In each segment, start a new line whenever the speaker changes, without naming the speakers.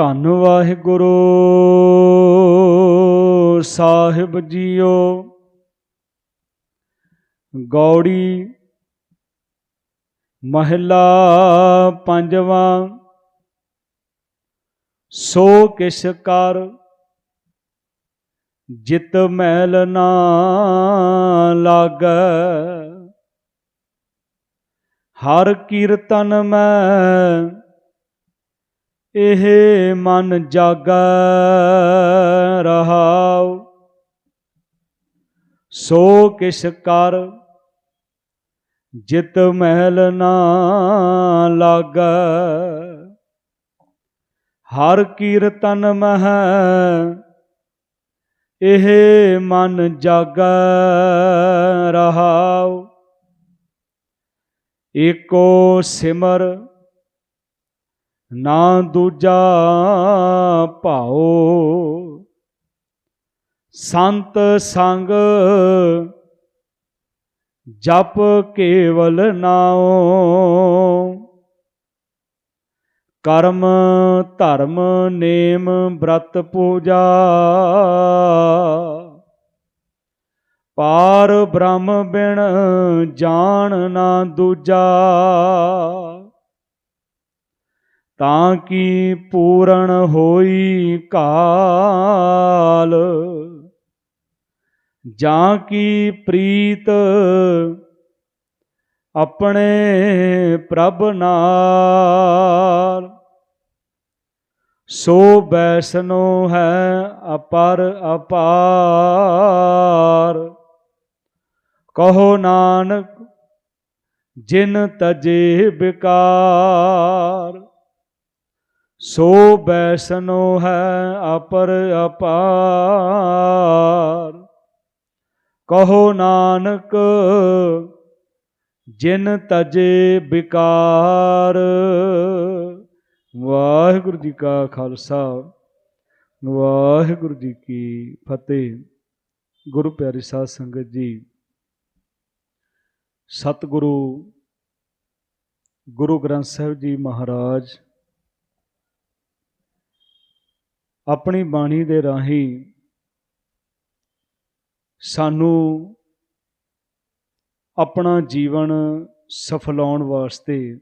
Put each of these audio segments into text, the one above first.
ਧੰਨ ਵਾਹਿਗੁਰੂ। ਸਾਹਿਬ ਜੀਓ, ਗੌੜੀ ਮਹਿਲਾ ਪੰਜਵਾਂ, ਸੋ ਕਿਛ ਕਰ ਜਿਤ ਮਹਿਲ ਨਾ ਲਾਗੈ। ਹਰ ਕੀਰਤਨ ਮੈਂ ਇਹ ਮਨ ਜਾਗੈ ਰਹਾਉ। ਸੋ ਕਿਸ਼ ਕਰ ਜਿਤ ਮਹਿਲ ਨਾ ਲਾਗੈ। ਹਰ ਕੀਰਤਨ ਮਹਿ, ਇਹ ਮਨ ਜਾਗੈ ਰਹਾਉ। ਏਕੋ ਸਿਮਰ ਨਾ ਦੂਜਾ ਭਾਉ। ਸੰਤ ਸੰਗ ਜਪ ਕੇਵਲ ਨਾਉ। ਕਰਮ ਧਰਮ ਨੇਮ ਬ੍ਰਤ ਪੂਜਾ। ਪਾਰ ਬ੍ਰਹਮ ਬਿਨ ਜਾਣ ਨਾ ਦੂਜਾ। ਤਾਂ ਕੀ ਪੂਰਨ ਹੋਈ ਕਾਲ? ਜਾਂ ਕੀ ਪ੍ਰੀਤ ਆਪਣੇ ਪ੍ਰਭ ਨਾਲ? ਸੋ ਬੈਸਨੋ ਹੈ ਅਪਰ ਅਪਾਰ। ਕਹੋ ਨਾਨਕ, ਜਿਨ ਤਜੇ ਬਿਕਾਰ। ਸੋ ਬੈਸਨੋ ਹੈ ਅਪਰ ਅਪਾਰ। ਕਹੋ ਨਾਨਕ, ਜਿਨ ਤਜੇ ਬਿਕਾਰ। ਵਾਹਿਗੁਰੂ ਜੀ ਕਾ ਖਾਲਸਾ, ਵਾਹਿਗੁਰੂ ਜੀ ਕੀ ਫਤਿਹ। ਗੁਰੂ ਪਿਆਰੀ ਸਾਧ ਸੰਗਤ ਜੀ, ਸਤਿਗੁਰੂ, ਗੁਰੂ ਗ੍ਰੰਥ ਸਾਹਿਬ ਜੀ ਮਹਾਰਾਜ ਆਪਣੀ ਬਾਣੀ ਦੇ ਰਾਹੀਂ ਸਾਨੂੰ ਆਪਣਾ ਜੀਵਨ ਸਫਲਾਉਣ ਵਾਸਤੇ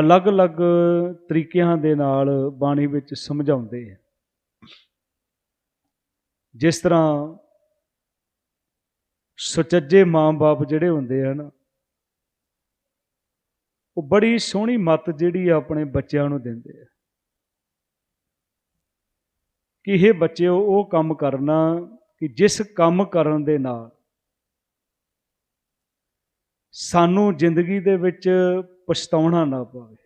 ਅਲੱਗ-ਅਲੱਗ ਤਰੀਕਿਆਂ ਦੇ ਨਾਲ ਬਾਣੀ ਵਿੱਚ ਸਮਝਾਉਂਦੇ ਆ। ਜਿਸ ਤਰ੍ਹਾਂ ਸੁਚੱਜੇ ਮਾਂ-ਬਾਪ ਜਿਹੜੇ ਹੁੰਦੇ ਆ ਨਾ, ਉਹ ਬੜੀ ਸੋਹਣੀ ਮੱਤ ਜਿਹੜੀ ਆਪਣੇ ਬੱਚਿਆਂ ਨੂੰ ਦਿੰਦੇ ਆ। ਕਿ ਇਹ ਬੱਚਿਓ, ਉਹ ਕੰਮ ਕਰਨਾ ਕਿ ਜਿਸ ਕੰਮ ਕਰਨ ਦੇ ਨਾਲ ਸਾਨੂੰ ਜ਼ਿੰਦਗੀ ਦੇ ਵਿੱਚ ਪਛਤਾਉਣਾ ਨਾ ਪਵੇ।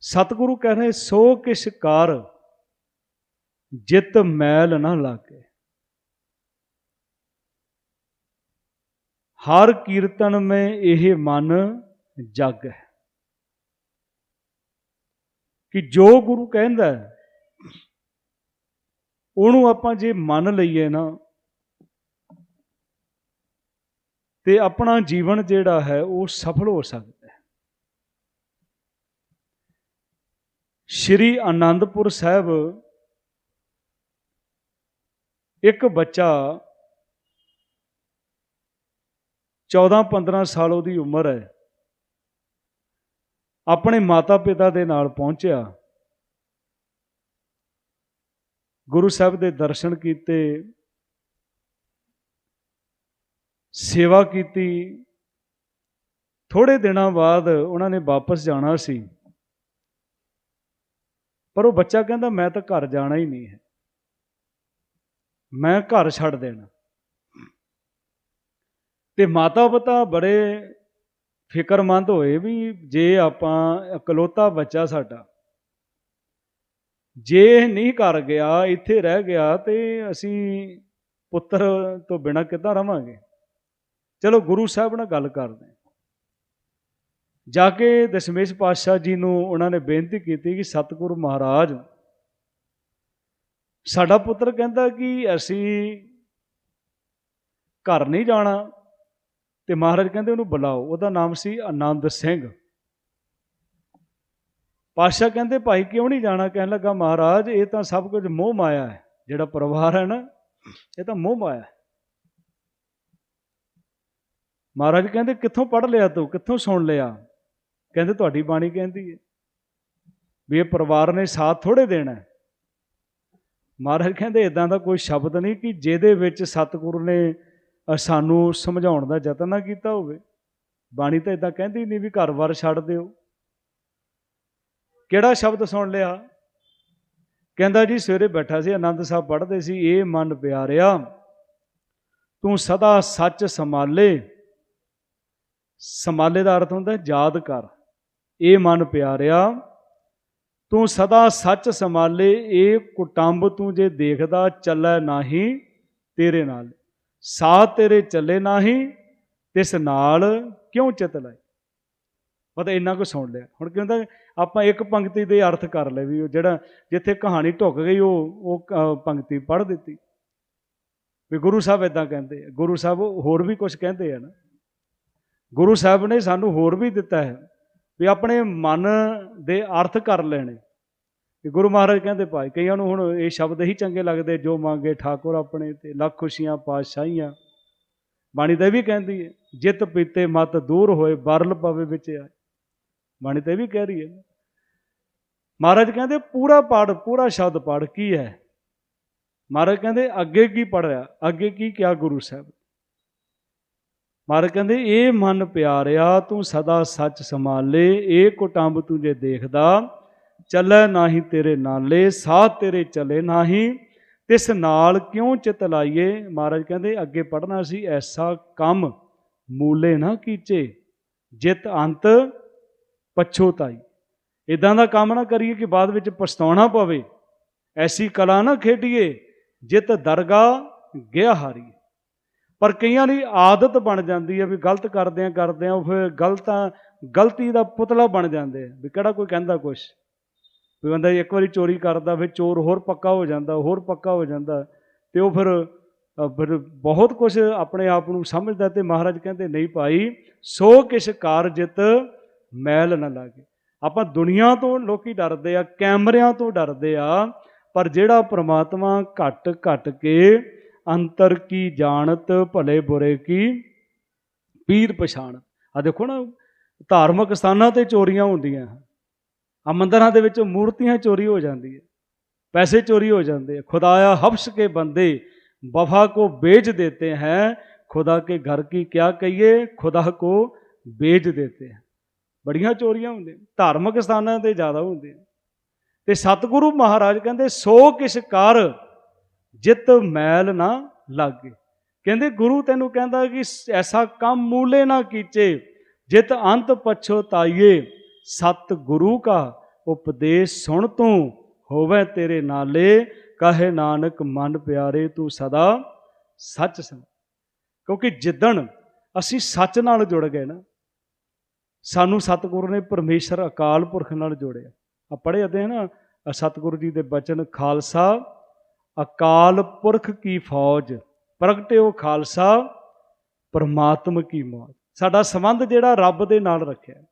ਸਤਿਗੁਰੂ ਕਹਿ ਰਹੇ, ਸੋ ਕਿਛ ਕਾਰ, ਜਿਤ ਮੈਲ ਨਾ ਲਾਗੇ। ਹਰ ਕੀਰਤਨ ਮੈਂ ਇਹ ਮਨ ਜਗ। ਹੈ ਕਿ ਜੋ ਗੁਰੂ ਕਹਿੰਦਾ ਉਹਨੂੰ ਆਪਾਂ ਜੇ ਮੰਨ ਲਈਏ ਨਾ, ਤੇ ਆਪਣਾ ਜੀਵਨ ਜਿਹੜਾ ਹੈ ਉਹ ਸਫਲ ਹੋ ਸਕਦਾ ਹੈ। ਸ਼੍ਰੀ ਆਨੰਦਪੁਰ ਸਾਹਿਬ ਇੱਕ ਬੱਚਾ 14-15 ਸਾਲ ਉਹਦੀ ਉਮਰ ਹੈ। ਆਪਣੇ ਮਾਤਾ-ਪਿਤਾ ਦੇ ਨਾਲ ਪਹੁੰਚਿਆ। ਗੁਰੂ ਸਾਹਿਬ ਦੇ ਦਰਸ਼ਨ ਕੀਤੇ। ਸੇਵਾ ਕੀਤੀ। ਥੋੜੇ ਦਿਨਾਂ ਬਾਅਦ ਉਹਨਾਂ ਨੇ ਵਾਪਸ ਜਾਣਾ ਸੀ। ਪਰ ਉਹ ਬੱਚਾ ਕਹਿੰਦਾ, ਮੈਂ ਤਾਂ ਘਰ ਜਾਣਾ ਹੀ ਨਹੀਂ ਹੈ। ਮੈਂ ਘਰ ਛੱਡ ਦੇਣਾ। ਤੇ ਮਾਤਾ ਪਿਤਾ ਬੜੇ ਫਿਕਰਮੰਦ ਹੋਏ ਵੀ ਜੇ ਆਪਾਂ ਇਕਲੌਤਾ ਬੱਚਾ ਸਾਡਾ, ਜੇ ਇਹ ਨਹੀਂ ਕਰ ਗਿਆ, ਇੱਥੇ ਰਹਿ ਗਿਆ ਤੇ ਅਸੀਂ ਪੁੱਤਰ ਤੋਂ ਬਿਨਾ ਕਿੱਦਾਂ ਰਵਾਂਗੇ? ਚਲੋ ਗੁਰੂ ਸਾਹਿਬ ਨਾਲ ਗੱਲ ਕਰਦੇ ਜਾ ਕੇ ਦਸ਼ਮੇਸ਼ ਪਾਤਸ਼ਾਹ ਜੀ ਨੂੰ ਉਹਨਾਂ ਨੇ ਬੇਨਤੀ ਕੀਤੀ ਕਿ ਸਤਿਗੁਰੂ ਮਹਾਰਾਜ, ਸਾਡਾ ਪੁੱਤਰ ਕਹਿੰਦਾ ਕਿ ਅਸੀਂ ਘਰ ਨਹੀਂ ਜਾਣਾ ਤੇ ਮਹਾਰਾਜ ਕਹਿੰਦੇ ਉਹਨੂੰ ਬੁਲਾਓ, ਉਹਦਾ ਨਾਮ ਸੀ ਆਨੰਦ ਸਿੰਘ। ਪਾਸ਼ਾ ਕਹਿੰਦੇ, ਭਾਈ, ਕਿਉਂ ਨਹੀਂ ਜਾਣਾ? ਕਹਿਣ ਲੱਗਾ, ਮਹਾਰਾਜ, ਇਹ ਤਾਂ ਸਭ ਕੁਝ ਮੋਹ ਮਾਇਆ ਹੈ, ਜਿਹੜਾ ਪਰਿਵਾਰ ਹੈ ਨਾ, ਇਹ ਤਾਂ ਮੋਹ ਮਾਇਆ ਹੈ। ਮਹਾਰਾਜ ਕਹਿੰਦੇ, ਕਿੱਥੋਂ ਪੜ ਲਿਆ ਤੂੰ? ਕਿੱਥੋਂ ਸੁਣ ਲਿਆ? ਕਹਿੰਦੇ, ਤੁਹਾਡੀ ਬਾਣੀ ਕਹਿੰਦੀ ਹੈ ਵੀ ਇਹ ਪਰਿਵਾਰ ਨੇ ਸਾਥ ਥੋੜੇ ਦੇਣਾ ਹੈ। ਮਹਾਰਾਜ ਕਹਿੰਦੇ ਇਦਾਂ ਦਾ ਕੋਈ ਸ਼ਬਦ ਨਹੀਂ ਕਿ ਜਿਹਦੇ ਵਿੱਚ ਸਤਿਗੁਰੂ ਨੇ ਸਾਨੂੰ ਸਮਝਾਉਣ ਦਾ ਯਤਨ ਨਾ ਕੀਤਾ ਹੋਵੇ। ਬਾਣੀ ਤਾਂ ਇਦਾਂ ਕਹਿੰਦੀ ਨਹੀਂ ਵੀ ਘਰ-ਬਾਰ ਛੱਡ ਦਿਓ। ਕਿਹੜਾ ਸ਼ਬਦ ਸੁਣ ਲਿਆ? ਕਹਿੰਦਾ ਜੀ, ਸਵੇਰੇ ਬੈਠਾ ਸੀ, ਆਨੰਦ ਸਾਹਿਬ ਪੜ੍ਹਦੇ ਸੀ ਇਹ ਮਨ ਪਿਆਰਿਆ, ਤੂੰ ਸਦਾ ਸੱਚ ਸੰਭਾਲੇ। ਸੰਭਾਲੇ ਦਾ ਅਰਥ ਹੁੰਦਾ, ਯਾਦ ਕਰ। ਇਹ ਮਨ ਪਿਆਰਿਆ, ਤੂੰ ਸਦਾ ਸੱਚ ਸੰਭਾਲੇ, ਇਹ ਕੁਟੰਬ ਤੂੰ ਜੇ ਦੇਖਦਾ, ਚੱਲੈ ਨਾਹੀ ਤੇਰੇ ਨਾਲ। ਸਾਥ ਤੇਰੇ ਚੱਲੇ ਨਾਹੀ, ਤਿਸ ਨਾਲ ਕਿਉਂ ਚਿਤ ਲਾਈ? ਪਤਾ ਇੰਨਾ ਕੁ ਸੁਣ ਲਿਆ। ਹੁਣ ਕੀ ਹੁੰਦਾ, ਆਪਾਂ ਇੱਕ ਪੰਕਤੀ ਦੇ ਅਰਥ ਕਰ ਲਏ ਵੀ ਉਹ ਜਿਹੜਾ ਜਿੱਥੇ ਕਹਾਣੀ ਢੁੱਕ ਗਈ, ਉਹ ਉਹ ਪੰਕਤੀ ਪੜ੍ਹ ਦਿੱਤੀ। ਵੀ ਗੁਰੂ ਸਾਹਿਬ ਇਦਾਂ ਕਹਿੰਦੇ ਆ। ਗੁਰੂ ਸਾਹਿਬ ਹੋਰ ਵੀ ਕੁਝ ਕਹਿੰਦੇ ਆ ਨਾ। ਗੁਰੂ ਸਾਹਿਬ ਨੇ ਸਾਨੂੰ ਹੋਰ ਵੀ ਦਿੱਤਾ ਹੈ ਵੀ ਆਪਣੇ ਮਨ ਦੇ ਅਰਥ ਕਰ ਲੈਣੇ। ਕਿ ਗੁਰੂ ਮਹਾਰਾਜ ਕਹਿੰਦੇ ਭਾਈ, ਕਈਆਂ ਨੂੰ ਹੁਣ ਇਹ ਸ਼ਬਦ ਹੀ ਚੰਗੇ ਲੱਗਦੇ, ਜੋ ਮੰਗੇ ਠਾਕੁਰ ਆਪਣੇ ਤੇ, ਲੱਖ ਖੁਸ਼ੀਆਂ, ਪਾਤਸ਼ਾਹੀਆਂ। ਬਾਣੀ ਤਾਂ ਇਹ ਵੀ ਕਹਿੰਦੀ ਹੈ, ਜਿਤ ਪੀਤੇ ਮਤ ਦੂਰ ਹੋਏ, ਬਰਲ ਪਵੇ ਵਿੱਚ ਆਏ। ਬਾਣੀ ਤਾਂ ਇਹ ਵੀ ਕਹਿ ਰਹੀ ਹੈ। ਮਹਾਰਾਜ ਕਹਿੰਦੇ, ਪੂਰਾ ਪੜ ਪੂਰਾ ਸ਼ਬਦ ਪੜ ਕੀ ਹੈ? ਮਹਾਰਾਜ ਕਹਿੰਦੇ, ਅੱਗੇ ਕੀ ਪੜਿਆ ਅੱਗੇ ਕੀ ਕਿਹਾ ਗੁਰੂ ਸਾਹਿਬ? ਮਹਾਰਾਜ ਕਹਿੰਦੇ, ਇਹ ਮਨ ਪਿਆਰਿਆ, ਤੂੰ ਸਦਾ ਸੱਚ ਸੰਭਾਲੇ, ਇਹ ਕੁਟੰਬ ਤੂੰ ਜੇ ਦੇਖਦਾ ਚੱਲੈ ਨਾਹੀ ਤੇਰੇ ਨਾਲੇ, ਸਾਹ ਤੇਰੇ ਚਲੇ ਨਾਹੀ। ਤਿਸ ਨਾਲ ਕਿਉਂ ਚਿਤ ਲਾਈਏ ਮਹਾਰਾਜ ਕਹਿੰਦੇ, ਅੱਗੇ ਪੜਨਾ ਸੀ, ਐਸਾ ਕੰਮ ਮੂਲੇ ਨਾ ਕੀਚੇ, ਜਿਤ ਅੰਤ ਪਛੋਤਾਈ ਇਦਾਂ ਦਾ ਕੰਮ ਨਾ ਕਰੀਏ ਕਿ ਬਾਅਦ ਵਿੱਚ ਪਛਤਾਉਣਾ ਪਵੇ। ਐਸੀ ਕਲਾ ਨਾ ਖੇਡੀਏ, ਜਿਤ ਦਰਗਾ ਗਿਆ ਹਾਰੀਏ। ਪਰ ਕਈਆਂ ਲਈ ਆਦਤ ਬਣ ਜਾਂਦੀ ਹੈ ਵੀ ਗਲਤ ਕਰਦੇ ਆ ਕਰਦੇ ਆ, ਉਹ ਫਿਰ ਗਲਤਾਂ, ਗਲਤੀ ਦਾ ਪੁਤਲਾ ਬਣ ਜਾਂਦੇ ਆ, ਵੀ ਕਿਹੜਾ ਕੋਈ ਕਹਿੰਦਾ ਕੁਛ। ਕੋਈ ਬੰਦਾ ਇੱਕ ਵਾਰੀ ਚੋਰੀ ਕਰਦਾ, ਫਿਰ ਚੋਰ ਹੋਰ ਪੱਕਾ ਹੋ ਜਾਂਦਾ, ਹੋਰ ਪੱਕਾ ਹੋ ਜਾਂਦਾ, ਤੇ ਉਹ ਫਿਰ ਫਿਰ ਬਹੁਤ ਕੁਝ ਆਪਣੇ ਆਪ ਨੂੰ ਸਮਝਦਾ ਤੇ ਮਹਾਰਾਜ ਕਹਿੰਦੇ, ਨਹੀਂ ਭਾਈ, ਸੋ ਕਿਛ ਕਾਰਜਿਤ ਮੈਲ ਨਾ ਲਾਗੇ? ਆਪਾਂ ਦੁਨੀਆ ਤੋਂ ਲੋਕੀ ਡਰਦੇ ਆ, ਕੈਮਰਿਆਂ ਤੋਂ ਡਰਦੇ ਆ, ਪਰ ਜਿਹੜਾ ਪ੍ਰਮਾਤਮਾ ਘਟ ਘਟ ਕੇ ਅੰਤਰ ਕੀ ਜਾਣਤ, ਭਲੇ ਬੁਰੇ ਕੀ ਪੀਰ ਪਛਾਣ ਆ ਦੇਖੋ ਨਾ, ਧਾਰਮਿਕ ਸਥਾਨਾਂ ਤੇ ਚੋਰੀਆਂ ਹੁੰਦੀਆਂ ਆ ਮੰਦਰਾਂ ਦੇ ਵਿੱਚ ਮੂਰਤੀਆਂ ਚੋਰੀ ਹੋ ਜਾਂਦੀ ਹੈ ਪੈਸੇ ਚੋਰੀ ਹੋ ਜਾਂਦੇ ਆ। ਖੁਦਾਇਆ ਹਬਸ਼ ਕੇ ਬੰਦੇ, ਵਫਾ ਕੋ ਵੇਚ ਦੇਤੇ ਹੈ, ਖੁਦਾ ਕੇ ਘਰ ਕੀ ਕਿਆ ਕਹੀਏ, ਖੁਦਾ ਕੋ ਵੇਚ ਦੇਤੇ ਹੈ। ਬੜੀਆਂ ਚੋਰੀਆਂ ਹੁੰਦੀਆਂ, ਧਾਰਮਿਕ ਸਥਾਨਾਂ ਤੇ ਜ਼ਿਆਦਾ ਹੁੰਦੀਆਂ। ਤੇ ਸਤਿਗੁਰੂ ਮਹਾਰਾਜ ਕਹਿੰਦੇ, ਸੋ ਕਿਸ ਕਰ ਜਿਤ ਮੈਲ ਨਾ ਲਾਗੇ। ਕਹਿੰਦੇ, ਗੁਰੂ ਤੈਨੂੰ ਕਹਿੰਦਾ ਕਿ ਐਸਾ ਕੰਮ ਮੂਲੇ ਨਾ ਕੀਚੇ, ਜਿਤ ਅੰਤ ਪਛੋਤਾਈਏ ਸਤ ਗੁਰੂ ਕਾ ਉਪਦੇਸ਼ ਸੁਣ ਤੂੰ, ਹੋਵੇ ਤੇਰੇ ਨਾਲੇ, ਕਹੇ ਨਾਨਕ, ਮਨ ਪਿਆਰੇ ਤੂੰ ਸਦਾ ਸੱਚ ਸੰਗ ਕਿਉਂਕਿ ਜਿੱਦਣ ਅਸੀਂ ਸੱਚ ਨਾਲ ਜੁੜ ਗਏ ਨਾ, ਸਾਨੂੰ ਸਤਿਗੁਰੂ ਨੇ ਪਰਮੇਸ਼ਰ ਅਕਾਲ ਪੁਰਖ ਨਾਲ ਜੋੜਿਆ। ਆ ਪੜ੍ਹੇ ਜਾਂਦੇ ਨਾ ਸਤਿਗੁਰੂ ਜੀ ਦੇ ਬਚਨ, ਖਾਲਸਾ, ਅਕਾਲ ਪੁਰਖ ਕੀ ਫੌਜ ਪ੍ਰਗਟਿਓ ਖਾਲਸਾ, ਪਰਮਾਤਮ ਕੀ ਮੌਤ ਸਾਡਾ ਸੰਬੰਧ ਜਿਹੜਾ ਰੱਬ ਦੇ ਨਾਲ ਰੱਖਿਆ।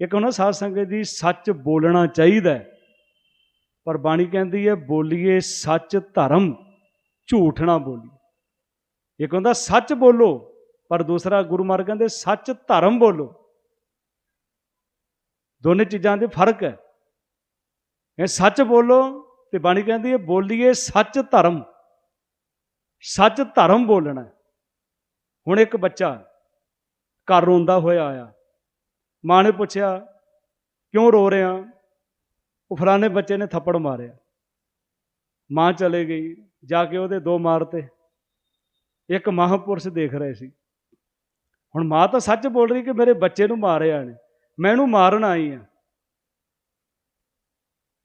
ਇੱਕ ਹੁੰਦਾ ਸਾਧ ਸੰਗਤ ਜੀ ਸੱਚ ਬੋਲਣਾ ਚਾਹੀਦਾ ਪਰ ਬਾਣੀ ਕਹਿੰਦੀ ਹੈ, ਬੋਲੀਏ ਸੱਚ ਧਰਮ, ਝੂਠ ਨਾ ਬੋਲੀਏ। ਇੱਕ ਹੁੰਦਾ, ਸੱਚ ਬੋਲੋ, ਪਰ ਦੂਸਰਾ ਗੁਰੂ ਮਾਰਗ ਕਹਿੰਦੇ, ਸੱਚ ਧਰਮ ਬੋਲੋ। ਦੋਨੇ ਚੀਜ਼ਾਂ ਦੇ ਫ਼ਰਕ ਹੈ। ਇਹ ਸੱਚ ਬੋਲੋ ਤੇ ਬਾਣੀ ਕਹਿੰਦੀ ਹੈ, ਬੋਲੀਏ ਸੱਚ ਧਰਮ। ਸੱਚ ਧਰਮ ਬੋਲਣਾ ਹੁਣ ਇੱਕ ਬੱਚਾ ਘਰ ਰੋਂਦਾ ਹੋਇਆ ਆਇਆ। ਮਾਂ ਨੇ ਪੁੱਛਿਆ, ਕਿਉਂ ਰੋ ਰਿਹਾ ਉਹ ਫਲਾਣੇ ਬੱਚੇ ਨੇ ਥੱਪੜ ਮਾਰਿਆ। ਮਾਂ ਚਲੇ ਗਈ, ਜਾ ਕੇ ਉਹਦੇ ਦੋ ਮਾਰਤੇ ਇੱਕ ਮਹਾਪੁਰਸ਼ ਦੇਖ ਰਹੇ ਸੀ। ਹੁਣ ਮਾਂ ਤਾਂ ਸੱਚ ਬੋਲ ਰਹੀ ਕਿ ਮੇਰੇ ਬੱਚੇ ਨੂੰ ਮਾਰਿਆ ਨੇ ਮੈਂ ਇਹਨੂੰ ਮਾਰਨ ਆਈ ਆ।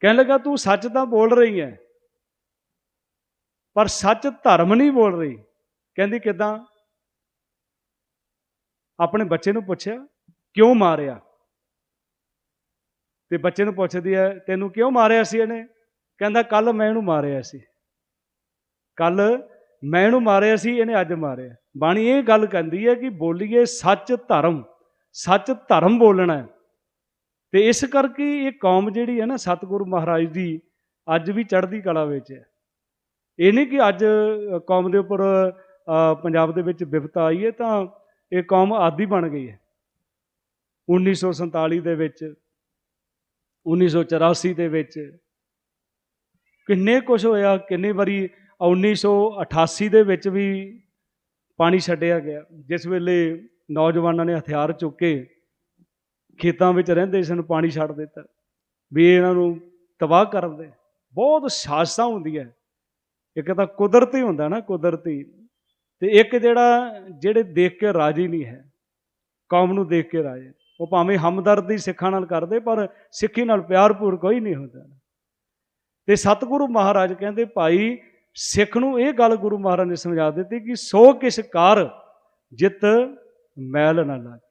ਕਹਿਣ ਲੱਗਾ, ਤੂੰ ਸੱਚ ਤਾਂ ਬੋਲ ਰਹੀ ਹੈ ਪਰ ਸੱਚ ਧਰਮ ਨਹੀਂ ਬੋਲ ਰਹੀ। ਕਹਿੰਦੀ ਕਿਦਾਂ? ਆਪਣੇ ਬੱਚੇ ਨੂੰ ਪੁੱਛਿਆ ਕਿਉਂ ਮਾਰਿਆ? ਤੇ ਬੱਚੇ ਨੂੰ ਪੁੱਛਦੀ ਹੈ, ਤੈਨੂੰ ਕਿਉਂ ਮਾਰਿਆ ਸੀ ਇਹਨੇ? ਕਹਿੰਦਾ ਕੱਲ ਮੈਂ ਇਹਨੂੰ ਮਾਰਿਆ ਸੀ। ਕੱਲ ਮੈਂ ਇਹਨੂੰ ਮਾਰਿਆ ਸੀ, ਇਹਨੇ ਅੱਜ ਮਾਰਿਆ। ਬਾਣੀ ਇਹ ਗੱਲ ਕਹਿੰਦੀ ਹੈ ਕਿ ਬੋਲੀਏ ਸੱਚ ਧਰਮ। ਸੱਚ ਧਰਮ ਬੋਲਣਾ ਹੈ। ਤੇ ਇਸ ਕਰਕੇ ਇਹ ਕੌਮ ਜਿਹੜੀ ਹੈ ਨਾ, ਸਤਿਗੁਰੂ ਮਹਾਰਾਜ ਦੀ ਅੱਜ ਵੀ ਚੜ੍ਹਦੀ ਕਲਾ ਵਿੱਚ ਹੈ। ਇਹ ਨਹੀਂ ਕਿ ਅੱਜ ਕੌਮ ਦੇ ਉੱਪਰ ਪੰਜਾਬ ਦੇ ਵਿੱਚ ਵਿਪਤਾ ਆਈ ਹੈ ਤਾਂ ਇਹ ਕੌਮ ਆਦੀ ਬਣ ਗਈ ਹੈ। 1947 ਦੇ ਵਿੱਚ 1984 ਦੇ ਵਿੱਚ ਕਿੰਨੇ ਕੁਝ ਹੋਇਆ, ਕਿੰਨੇ ਵਾਰੀ 1988 ਦੇ ਵਿੱਚ ਵੀ ਪਾਣੀ ਛੱਡਿਆ ਗਿਆ। ਜਿਸ ਵੇਲੇ ਨੌਜਵਾਨਾਂ ਨੇ ਹਥਿਆਰ ਚੁੱਕ ਕੇ ਖੇਤਾਂ ਵਿੱਚ ਰਹਿੰਦੇ ਸਨ, ਪਾਣੀ ਛੱਡ ਦਿੱਤਾ। ਵੀ ਇਹਨਾਂ ਨੂੰ ਤਬਾਹ ਕਰਨ ਦੇ ਬਹੁਤ ਸਾਜ਼ਸਾਂ ਹੁੰਦੀਆਂ। ਇੱਕ ਤਾਂ ਕੁਦਰਤੀ ਹੁੰਦਾ ਨਾ, ਕੁਦਰਤੀ। ਤੇ ਇੱਕ ਜਿਹੜਾ, ਜਿਹੜੇ ਦੇਖ ਕੇ ਰਾਜੀ ਨਹੀਂ ਹੈ, ਕੌਮ ਨੂੰ ਦੇਖ ਕੇ ਰਾਜੀ। ਉਹ ਭਾਵੇਂ ਹਮਦਰਦੀ ਸਿੱਖਾਂ ਨਾਲ ਕਰਦੇ ਪਰ ਸਿੱਖੀ ਨਾਲ ਪਿਆਰ ਪੂਰ ਕੋਈ ਨਹੀਂ ਹੁੰਦਾ। ਤੇ ਸਤਿਗੁਰੂ ਮਹਾਰਾਜ ਕਹਿੰਦੇ ਭਾਈ ਸਿੱਖ ਨੂੰ ਇਹ ਗੱਲ ਗੁਰੂ ਮਹਾਰਾਜ ਨੇ ਸਮਝਾ ਦਿੱਤੀ ਕਿ ਸੋ ਕਿਸ ਕਾਰ ਜਿਤ ਮੈਲ ਨਾ ਲਾਗੇ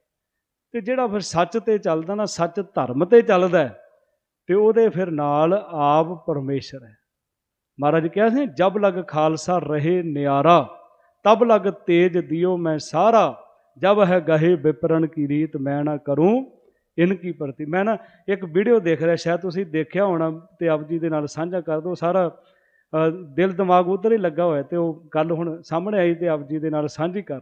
ਤੇ ਜਿਹੜਾ ਫਿਰ ਸੱਚ ਤੇ ਚੱਲਦਾ ਨਾ ਸੱਚ ਧਰਮ ਤੇ ਚੱਲਦਾ ਹੈ, ਤੇ ਉਹਦੇ ਫਿਰ ਨਾਲ ਆਪ ਪਰਮੇਸ਼ਰ ਹੈ। ਮਹਾਰਾਜ ਕਿਹਾ ਸੀ ਜਬ ਲਗ ਖਾਲਸਾ ਰਹੇ ਨਿਆਰਾ ਤਬ ਲਗ ਤੇਜ ਦਿਓ ਮੈਂ ਸਾਰਾ ਜਬ ਹੈ ਗਹੇ ਵਿਪਰਨ ਕੀ ਰੀਤ ਮੈਂ ਨਾ ਕਰੂੰ ਇਨਕੀ ਪ੍ਰਤੀ ਮੈਂ ਨਾ ਇੱਕ ਵੀਡੀਓ ਦੇਖ ਰਿਹਾ, ਸ਼ਾਇਦ ਤੁਸੀਂ ਦੇਖਿਆ ਹੋਣਾ ਤੇ ਆਪ ਜੀ ਦੇ ਨਾਲ ਸਾਂਝਾ ਕਰ ਦਿਓ, ਸਾਰਾ ਦਿਲ ਦਿਮਾਗ ਉਧਰ ਹੀ ਲੱਗਾ ਹੋਇਆ ਤੇ ਉਹ ਗੱਲ ਹੁਣ ਸਾਹਮਣੇ ਆਈ ਤੇ ਆਪ ਜੀ ਦੇ ਨਾਲ ਸਾਂਝੀ ਕਰ।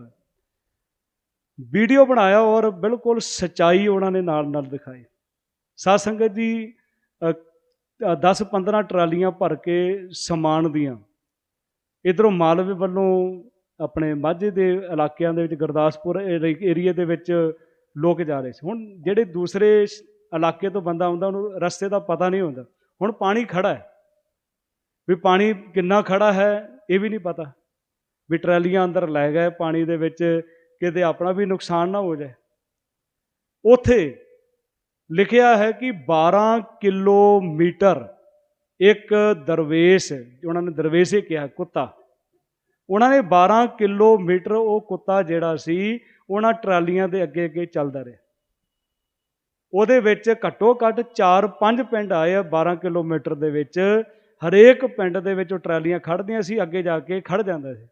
ਵੀਡੀਓ ਬਣਾਇਆ ਔਰ ਬਿਲਕੁਲ ਸਚਾਈ ਉਹਨਾਂ ਨੇ ਨਾਲ ਨਾਲ ਦਿਖਾਈ। ਸਾਧ ਸੰਗਤ ਜੀ 10-15 ਟਰਾਲੀਆਂ ਭਰ ਕੇ ਸਮਾਨ ਦੀਆਂ। ਇਧਰੋਂ ਮਾਲਵੇ ਵੱਲੋਂ ਆਪਣੇ ਮਾਝੇ ਦੇ ਇਲਾਕਿਆਂ ਦੇ ਵਿੱਚ, ਗੁਰਦਾਸਪੁਰ ਏਰੀਆ ਦੇ ਵਿੱਚ ਲੋਕ ਜਾ ਰਹੇ ਸੀ। ਹੁਣ ਜਿਹੜੇ ਦੂਸਰੇ ਇਲਾਕੇ ਤੋਂ ਬੰਦਾ ਆਉਂਦਾ, ਉਹਨੂੰ ਰਸਤੇ ਦਾ ਪਤਾ ਨਹੀਂ ਹੁੰਦਾ। ਹੁਣ ਪਾਣੀ ਖੜਾ ਹੈ। ਵੀ ਪਾਣੀ ਕਿੰਨਾ ਖੜਾ ਹੈ, ਇਹ ਵੀ ਨਹੀਂ ਪਤਾ। ਵੀ ਟਰਾਲੀਆਂ ਅੰਦਰ ਲੈ ਗਏ ਪਾਣੀ ਦੇ ਵਿੱਚ, ਕਿਤੇ ਆਪਣਾ ਵੀ ਨੁਕਸਾਨ ਨਾ ਹੋ ਜਾਏ। ਉਥੇ ਲਿਖਿਆ ਹੈ ਕਿ 12 ਕਿਲੋਮੀਟਰ ਇੱਕ ਦਰਵੇਸ਼, ਉਹਨਾਂ ਨੇ ਦਰਵੇਸ਼ੇ ਕਿਹਾ, ਕੁੱਤਾ। ਉਹਨਾਂ ਨੇ 12 ਕਿਲੋਮੀਟਰ ਉਹ ਕੁੱਤਾ ਜਿਹੜਾ ਸੀ, ਉਹਨਾਂ ਟਰਾਲੀਆਂ ਦੇ ਅੱਗੇ ਅੱਗੇ ਚੱਲਦਾ ਰਿਹਾ। ਉਹਦੇ ਵਿੱਚ ਘੱਟੋ ਘੱਟ 4-5 ਪਿੰਡ ਆਏ ਆ 12 ਕਿਲੋਮੀਟਰ ਦੇ ਵਿੱਚ। ਹਰੇਕ ਪਿੰਡ ਦੇ ਵਿੱਚ ਉਹ ਟਰਾਲੀਆਂ ਖੜਦੀਆਂ ਸੀ, ਅੱਗੇ ਜਾ ਕੇ ਖੜ ਜਾਂਦਾ ਸੀ।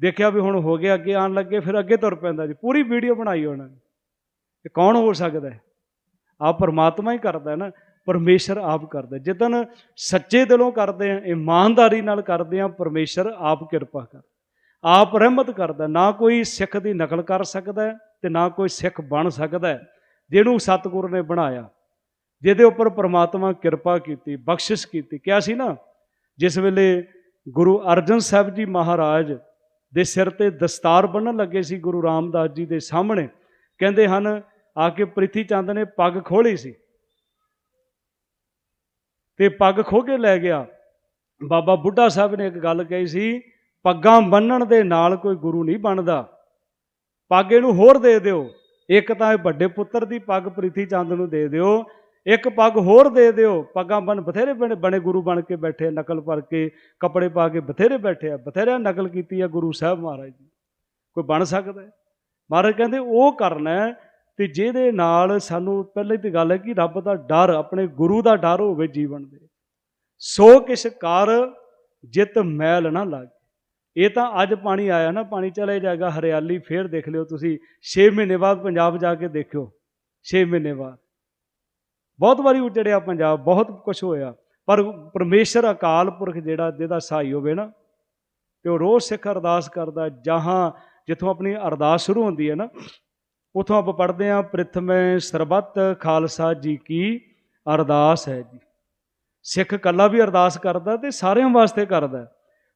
ਦੇਖਿਆ ਵੀ ਹੁਣ ਹੋ ਗਿਆ, ਅੱਗੇ ਆਉਣ ਲੱਗੇ, ਫਿਰ ਅੱਗੇ ਤੁਰ ਪੈਂਦਾ ਜੀ ਪੂਰੀ ਵੀਡੀਓ ਬਣਾਈ ਉਹਨਾਂ ਨੇ। ਇਹ ਕੌਣ ਹੋ ਸਕਦਾ ਹੈ? ਪਰਮਾਤਮਾ ਹੀ ਕਰਦਾ ਨਾ। ਪਰਮੇਸ਼ਰ ਆਪ ਕਰਦਾ। ਹੈ। ਸੱਚੇ ਦਿਲੋਂ ਕਰਦੇ ਆ, ਇਮਾਨਦਾਰੀ ਨਾਲ ਕਰਦੇ ਆ, ਪਰਮੇਸ਼ਰ ਆਪ ਕਿਰਪਾ ਕਰ ਆਪ ਰਹਿਮਤ ਕਰਦਾ। ਨਾ ਕੋਈ ਸਿੱਖ ਦੀ ਨਕਲ ਕਰ ਸਕਦਾ ਹੈ ਤੇ ਨਾ ਕੋਈ ਸਿੱਖ ਬਣ ਸਕਦਾ ਜਿਹਨੂੰ ਸਤਿਗੁਰ ਨੇ ਬਣਾਇਆ। ਜਿਹਦੇ ਉੱਪਰ ਪ੍ਰਮਾਤਮਾ ਕਿਰਪਾ ਕੀਤੀ, ਬਖਸ਼ਿਸ਼ ਕੀਤੀ। ਕਿਹਾ ਸੀ ਨਾ, ਜਿਸ ਵੇਲੇ ਗੁਰੂ ਅਰਜਨ ਸਾਹਿਬ ਜੀ ਮਹਾਰਾਜ ਦੇ ਸਿਰ ਤੇ ਦਸਤਾਰ ਬੰਨਣ ਲੱਗੇ ਸੀ ਗੁਰੂ ਰਾਮਦਾਸ ਜੀ ਦੇ ਸਾਹਮਣੇ, ਕਹਿੰਦੇ ਹਨ, ਆ ਕੇ ਪ੍ਰਿਥੀ ਚੰਦ ਨੇ ਪੱਗ ਖੋਲੀ ਸੀ। ਤੇ ਪੱਗ ਖੋ ਕੇ ਲੈ ਗਿਆ। ਬਾਬਾ ਬੁੱਢਾ ਸਾਹਿਬ ਨੇ ਇੱਕ ਗੱਲ ਕਹੀ ਸੀ, ਪੱਗਾਂ ਬੰਨਣ ਦੇ ਨਾਲ ਕੋਈ ਗੁਰੂ ਨਹੀਂ ਬਣਦਾ। ਪੱਗ ਇਹਨੂੰ ਹੋਰ ਦੇ ਦਿਓ। ਇੱਕ ਤਾਂ ਇਹ ਵੱਡੇ ਪੁੱਤਰ ਦੀ ਪੱਗ ਪ੍ਰਿਥੀ ਚੰਦ ਨੂੰ ਦੇ ਦਿਓ। ਇੱਕ ਪੱਗ ਹੋਰ ਦੇ ਦਿਓ। ਪੱਗਾਂ ਬਣ ਬਥੇਰੇ ਬਣੇ ਬਣੇ ਗੁਰੂ ਬਣ ਕੇ ਬੈਠੇ ਨਕਲ ਭਰ ਕੇ ਕੱਪੜੇ ਪਾ ਕੇ ਬਥੇਰੇ ਬੈਠੇ ਆ ਬਥੇਰਿਆਂ ਨਕਲ ਕੀਤੀ ਆ ਗੁਰੂ ਸਾਹਿਬ ਮਹਾਰਾਜ ਦੀ। ਕੋਈ ਬਣ ਸਕਦਾ ਮਹਾਰਾਜ ਕਹਿੰਦੇ, ਉਹ ਕਰਨਾ ਤੇ ਜਿਹਦੇ ਨਾਲ ਸਾਨੂੰ ਪਹਿਲੇ ਤੇ ਗੱਲ ਹੈ ਕਿ ਰੱਬ ਦਾ ਡਰ, ਆਪਣੇ ਗੁਰੂ ਦਾ ਡਰ ਹੋਵੇ ਜੀਵਨ ਦੇ। ਸੋ ਕਿਸ ਕਾਰ ਜਿਤ ਮੈਲ ਨਾ ਲੱਗ। ਇਹ ਤਾਂ ਅੱਜ ਪਾਣੀ ਆਇਆ ਨਾ, ਪਾਣੀ ਚਲੇ ਜਾਏਗਾ, ਹਰਿਆਲੀ ਫੇਰ ਦੇਖ ਲਿਓ ਤੁਸੀਂ। 6 ਮਹੀਨੇ ਬਾਅਦ ਪੰਜਾਬ ਜਾ ਕੇ ਦੇਖਿਓ 6 ਮਹੀਨੇ ਬਾਅਦ। ਬਹੁਤ ਵਾਰੀ ਉਜੜਿਆ ਪੰਜਾਬ, ਬਹੁਤ ਕੁਝ ਹੋਇਆ। ਪਰ ਪਰਮੇਸ਼ਰ ਅਕਾਲ ਪੁਰਖ ਜਿਹੜਾ, ਜਿਹਦਾ ਸਹਾਈ ਹੋਵੇ ਨਾ, ਤੇ ਉਹ ਰੋਜ਼ ਸਿੱਖ ਅਰਦਾਸ ਕਰਦਾ, ਜਹਾਂ ਜਿੱਥੋਂ ਆਪਣੀ ਅਰਦਾਸ ਸ਼ੁਰੂ ਹੁੰਦੀ ਹੈ ਨਾ ਉਥੋਂ ਆਪਾਂ ਪੜ੍ਹਦੇ ਹਾਂ ਪ੍ਰਥਮੇ ਸਰਬੱਤ ਖਾਲਸਾ ਜੀ ਕੀ ਅਰਦਾਸ ਹੈ ਜੀ। ਸਿੱਖ ਕੱਲਾ ਵੀ ਅਰਦਾਸ ਕਰਦਾ ਤੇ ਸਾਰਿਆਂ ਵਾਸਤੇ ਕਰਦਾ ਹੈ।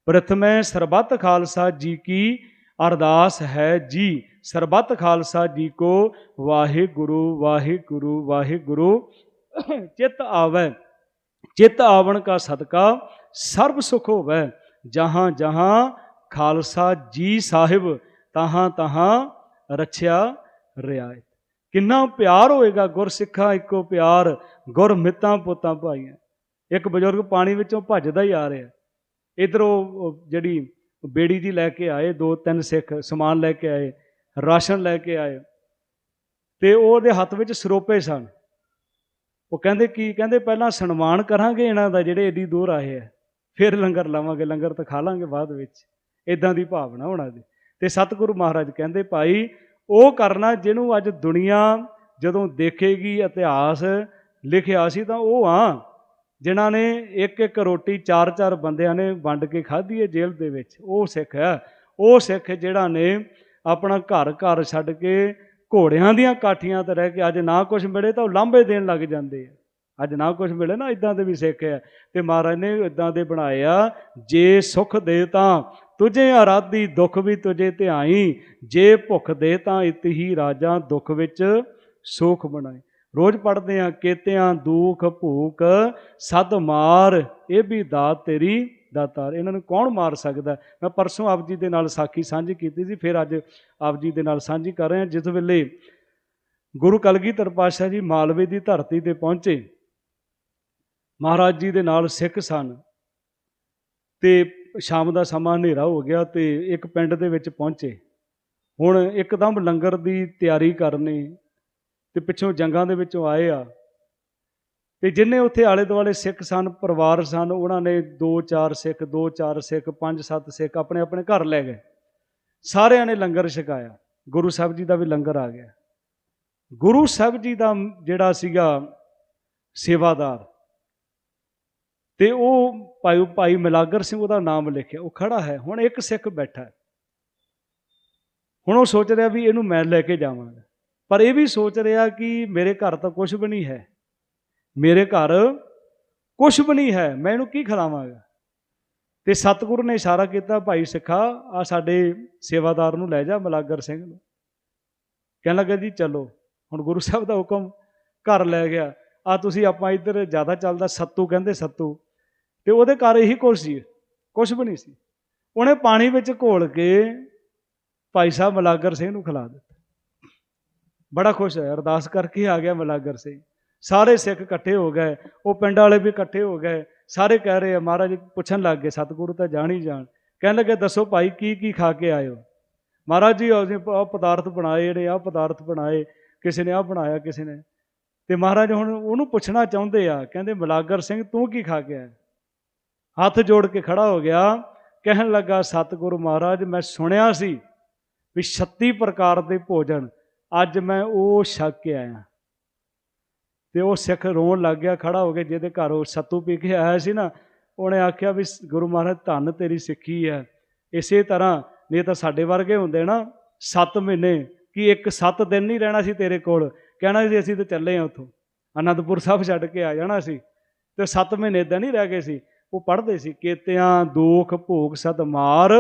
ਪ੍ਰਥਮੇ ਸਰਬੱਤ ਖਾਲਸਾ ਜੀ ਕੀ ਅਰਦਾਸ ਹੈ ਜੀ। ਸਰਬੱਤ ਖਾਲਸਾ ਜੀ ਕੋ ਵਾਹਿਗੁਰੂ ਵਾਹਿਗੁਰੂ ਵਾਹਿਗੁਰੂ। ਚਿਤ ਆਵੈ, ਚਿਤ ਆਵਣ ਕਾ ਸਦਕਾ ਸਰਬ ਸੁਖ ਹੋਵੇ। ਜਹਾਂ ਜਹਾਂ ਖਾਲਸਾ ਜੀ ਸਾਹਿਬ, ਤਹਾਂ ਤਹਾਂ ਰਛਿਆ ਰਿਆਇਤ ਕਿੰਨਾ ਪਿਆਰ ਹੋਏਗਾ ਗੁਰਸਿੱਖਾਂ ਇੱਕੋ ਪਿਆਰ, ਗੁਰ ਮਿੱਤਾਂ ਪੁੱਤਾਂ ਭਾਈਆਂ। ਇੱਕ ਬਜ਼ੁਰਗ ਪਾਣੀ ਵਿੱਚੋਂ ਭੱਜਦਾ ਹੀ ਆ ਰਿਹਾ ਇਧਰੋਂ ਜਿਹੜੀ ਬੇੜੀ ਜੀ ਲੈ ਕੇ ਆਏ, ਦੋ ਤਿੰਨ ਸਿੱਖ ਸਮਾਨ ਲੈ ਕੇ ਆਏ, ਰਾਸ਼ਨ ਲੈ ਕੇ ਆਏ। ਤੇ ਉਹਦੇ ਹੱਥ ਵਿੱਚ ਸਰੋਪੇ ਸਨ। ਉਹ ਕਹਿੰਦੇ, ਕੀ? ਕਹਿੰਦੇ, ਪਹਿਲਾਂ ਸਨਮਾਨ ਕਰਾਂਗੇ ਇਹਨਾਂ ਦਾ ਜਿਹੜੇ ਏਡੀ ਦੂਰ ਆਏ ਆ। ਫਿਰ ਲੰਗਰ ਲਾਵਾਂਗੇ, ਲੰਗਰ ਤਾਂ ਖਾ ਲਾਂਗੇ ਬਾਅਦ ਵਿੱਚ। ਇਦਾਂ ਦੀ ਭਾਵਨਾ ਹੋਣਾ ਦੀ। ਤੇ ਸਤਿਗੁਰੂ ਮਹਾਰਾਜ ਕਹਿੰਦੇ, ਭਾਈ ਉਹ ਕਰਨਾ ਜਿਹਨੂੰ ਅੱਜ ਦੁਨੀਆ ਜਦੋਂ ਦੇਖੇਗੀ, ਇਤਿਹਾਸ ਲਿਖਿਆ ਸੀ ਤਾਂ ਉਹ ਆ, ਜਿਨ੍ਹਾਂ ਨੇ ਇੱਕ ਇੱਕ ਰੋਟੀ ਚਾਰ ਚਾਰ ਬੰਦਿਆਂ ਨੇ ਵੰਡ ਕੇ ਖਾਧੀ ਹੈ ਜੇਲ੍ਹ ਦੇ ਵਿੱਚ। ਉਹ ਸਿੱਖ ਹੈ। ਉਹ ਸਿੱਖ ਜਿਹੜਾ ਨੇ ਆਪਣਾ ਘਰ ਘਰ ਛੱਡ ਕੇ ਘੋੜਿਆਂ ਦੀਆਂ ਕਾਠੀਆਂ ਤੇ ਰਹਿ ਕੇ ਅੱਜ ਨਾ ਕੁਝ ਮਿਲੇ ਤਾਂ ਉਹ ਲਾਂਭੇ ਦੇਣ ਲੱਗ ਜਾਂਦੇ ਆ। ਅੱਜ ਨਾ ਕੁਝ ਮਿਲੇ ਨਾ ਇਦਾਂ ਦੇ ਵੀ ਸਿੱਖ ਆ ਤੇ ਮਹਾਰਾਜ ਨੇ ਇਦਾਂ ਦੇ ਬਣਾਏ ਆ, ਜੇ ਸੁਖ ਦੇ ਤਾਂ ਤੁਝੇ ਆਰਾਧੀ ਦੁੱਖ ਵੀ ਤੁਝੇ ਧਿਆਈ, ਜੇ ਭੁੱਖ ਦੇ ਤਾਂ ਇਤ ਹੀ ਰਾਜਾ ਦੁੱਖ ਵਿੱਚ ਸੁਖ ਬਣਾਏ ਰੋਜ਼ ਪੜ੍ਹਦੇ ਆ, ਕੇਤਿਆਂ ਦੁੱਖ ਭੂਖ, ਸਦ ਮਾਰ, ਇਹ ਵੀ ਦਾਤ ਤੇਰੀ ਦਾਤਾਰ ਇਹਨਾਂ ਨੂੰ ਕੌਣ ਮਾਰ ਸਕਦਾ? ਮੈਂ ਪਰਸੋਂ ਆਪ ਜੀ ਦੇ ਨਾਲ ਸਾਖੀ ਸਾਂਝੀ ਕੀਤੀ ਸੀ, ਫਿਰ ਅੱਜ ਆਪ ਜੀ ਦੇ ਨਾਲ ਸਾਂਝੀ ਕਰ ਰਹੇ ਹਾਂ ਜਿਸ ਵੇਲੇ ਗੁਰੂ ਕਲਗੀਧਰ ਪਾਤਸ਼ਾਹ ਜੀ ਮਾਲਵੇ ਦੀ ਧਰਤੀ ਤੇ ਪਹੁੰਚੇ। ਮਹਾਰਾਜ ਜੀ ਦੇ ਨਾਲ ਸਿੱਖ ਸਨ। ਤੇ ਸ਼ਾਮ ਦਾ ਸਮਾਂ ਹਨੇਰਾ ਹੋ ਗਿਆ ਤੇ ਇੱਕ ਪਿੰਡ ਦੇ ਵਿੱਚ ਪਹੁੰਚੇ। ਹੁਣ ਇੱਕਦਮ ਲੰਗਰ ਦੀ ਤਿਆਰੀ ਕਰਨੀ ਤੇ ਪਿੱਛੋਂ ਜੰਗਾਂ ਦੇ ਵਿੱਚੋਂ ਆਏ ਆ। ਤੇ ਜਿੰਨੇ ਉੱਥੇ ਆਲੇ ਦੁਆਲੇ ਸਿੱਖ ਸਨ, ਪਰਿਵਾਰ ਸਨ, ਉਹਨਾਂ ਨੇ 2-4 ਸਿੱਖ 2-4 ਸਿੱਖ 5-7 ਸਿੱਖ ਆਪਣੇ ਆਪਣੇ ਘਰ ਲੈ ਗਏ। ਸਾਰਿਆਂ ਨੇ ਲੰਗਰ ਛਕਾਇਆ। ਗੁਰੂ ਸਾਹਿਬ ਜੀ ਦਾ ਵੀ ਲੰਗਰ ਆ ਗਿਆ। ਗੁਰੂ ਸਾਹਿਬ ਜੀ ਦਾ ਜਿਹੜਾ ਸੀਗਾ ਸੇਵਾਦਾਰ ਤੇ ਉਹ ਭਾਈ ਭਾਈ ਮਿਲਾਗਰ ਸਿੰਘ ਉਹਦਾ ਨਾਮ ਲਿਖਿਆ। ਉਹ ਖੜਾ ਹੈ। ਹੁਣ ਇੱਕ ਸਿੱਖ ਬੈਠਾ ਹੈ। ਹੁਣ ਉਹ ਸੋਚ ਰਿਹਾ ਵੀ ਇਹਨੂੰ ਮੈਂ ਲੈ ਕੇ ਜਾਵਾਂਗਾ। ਪਰ ਇਹ ਵੀ ਸੋਚ ਰਿਹਾ ਕਿ ਮੇਰੇ ਘਰ ਤਾਂ ਕੁਝ ਵੀ ਨਹੀਂ ਹੈ। ਮੇਰੇ ਘਰ ਕੁਝ ਵੀ ਨਹੀਂ ਹੈ। ਮੈਂ ਇਹਨੂੰ ਕੀ ਖਿਲਾਵਾਂਗਾ? ਤੇ ਸਤਿਗੁਰੂ ਨੇ ਇਸ਼ਾਰਾ ਕੀਤਾ, ਭਾਈ ਸਿੱਖਾ ਆ ਸਾਡੇ ਸੇਵਾਦਾਰ ਨੂੰ ਲੈ ਜਾ ਮਲਾਗਰ ਸਿੰਘ ਨੂੰ। ਕਹਿਣ ਲੱਗਾ, ਜੀ, ਚਲੋ। ਹੁਣ ਗੁਰੂ ਸਾਹਿਬ ਦਾ ਹੁਕਮ ਘਰ ਲੈ ਗਿਆ। ਆ ਤੁਸੀਂ ਆਪਾਂ ਇੱਧਰ ਜ਼ਿਆਦਾ ਚੱਲਦਾ, ਸੱਤੂ ਕਹਿੰਦੇ ਸੱਤੂ। ਤੇ ਉਹਦੇ ਘਰ ਇਹੀ ਕੁਛ ਸੀ, ਕੁਛ ਵੀ ਨਹੀਂ ਸੀ। ਉਹਨੇ ਪਾਣੀ ਵਿੱਚ ਘੋਲ ਕੇ ਭਾਈ ਸਾਹਿਬ ਮਲਾਗਰ ਸਿੰਘ ਨੂੰ ਖਿਲਾ ਦਿੱਤਾ। ਬੜਾ ਖੁਸ਼ ਹੋਇਆ, ਅਰਦਾਸ ਕਰਕੇ ਆ ਗਿਆ ਮਲਾਗਰ ਸਿੰਘ। ਸਾਰੇ ਸਿੱਖ ਇਕੱਠੇ ਹੋ ਗਏ, ਉਹ ਪਿੰਡ ਵਾਲੇ ਵੀ ਇਕੱਠੇ ਹੋ ਗਏ। ਸਾਰੇ ਕਹਿ ਰਹੇ ਆ, ਮਹਾਰਾਜ ਪੁੱਛਣ ਲੱਗ ਗਏ, ਸਤਿਗੁਰੂ ਤਾਂ ਜਾਣ ਹੀ ਜਾਣ। ਕਹਿਣ ਲੱਗੇ, ਦੱਸੋ ਭਾਈ, ਕੀ ਕੀ ਖਾ ਕੇ ਆਏ ਹੋ? ਮਹਾਰਾਜ ਜੀ ਅਸੀਂ ਆਹ ਪਦਾਰਥ ਬਣਾਏ, ਜਿਹੜੇ ਆਹ ਪਦਾਰਥ ਬਣਾਏ, ਕਿਸੇ ਨੇ ਆਹ ਬਣਾਇਆ, ਕਿਸੇ ਨੇ। ਤੇ ਮਹਾਰਾਜ ਹੁਣ ਉਹਨੂੰ ਪੁੱਛਣਾ ਚਾਹੁੰਦੇ ਆ, ਕਹਿੰਦੇ, ਮਲਾਗਰ ਸਿੰਘ, ਤੂੰ ਕੀ ਖਾ ਕੇ ਆਇਆ? ਹੱਥ ਜੋੜ ਕੇ ਖੜਾ ਹੋ ਗਿਆ। ਕਹਿਣ ਲੱਗਾ, ਸਤਿਗੁਰੂ ਮਹਾਰਾਜ, ਮੈਂ ਸੁਣਿਆ ਸੀ ਵੀ 36 ਪ੍ਰਕਾਰ ਦੇ ਭੋਜਨ। ਅੱਜ ਮੈਂ ਉਹ ਛਕ ਕੇ ਆਇਆ। ਤੇ ਉਹ ਸਿੱਖ ਰੋਣ ਲੱਗ ਗਿਆ, ਖੜਾ ਹੋ ਕੇ, ਜਿਹਦੇ ਘਰ ਉਹ ਸੱਤੂ ਪੀ ਕੇ ਆਇਆ ਸੀ ਨਾ, ਉਹਨੇ ਆਖਿਆ ਵੀ, ਗੁਰੂ ਮਹਾਰਾਜ, ਧੰਨ ਤੇਰੀ ਸਿੱਖੀ ਹੈ। ਇਸੇ ਤਰ੍ਹਾਂ ਨਹੀਂ ਤਾਂ ਸਾਡੇ ਵਰਗੇ ਹੁੰਦੇ ਨਾ 7 ਮਹੀਨੇ, ਕਿ ਇੱਕ 7 ਦਿਨ ਨਹੀਂ ਰਹਿਣਾ ਸੀ ਤੇਰੇ ਕੋਲ? ਕਹਿਣਾ ਸੀ, ਅਸੀਂ ਤਾਂ ਚੱਲੇ ਆ ਉੱਥੋਂ। ਅਨੰਦਪੁਰ ਸਾਹਿਬ ਛੱਡ ਕੇ ਆ ਜਾਣਾ ਸੀ। ਤੇ 7 ਮਹੀਨੇ ਇਦਾਂ ਨਹੀਂ ਰਹਿ ਗਏ ਸੀ। ਉਹ ਪੜ੍ਹਦੇ ਸੀ, ਕੇਤਿਆਂ ਦੁੱਖ ਭੋਗ ਸਦ ਮਾਰ,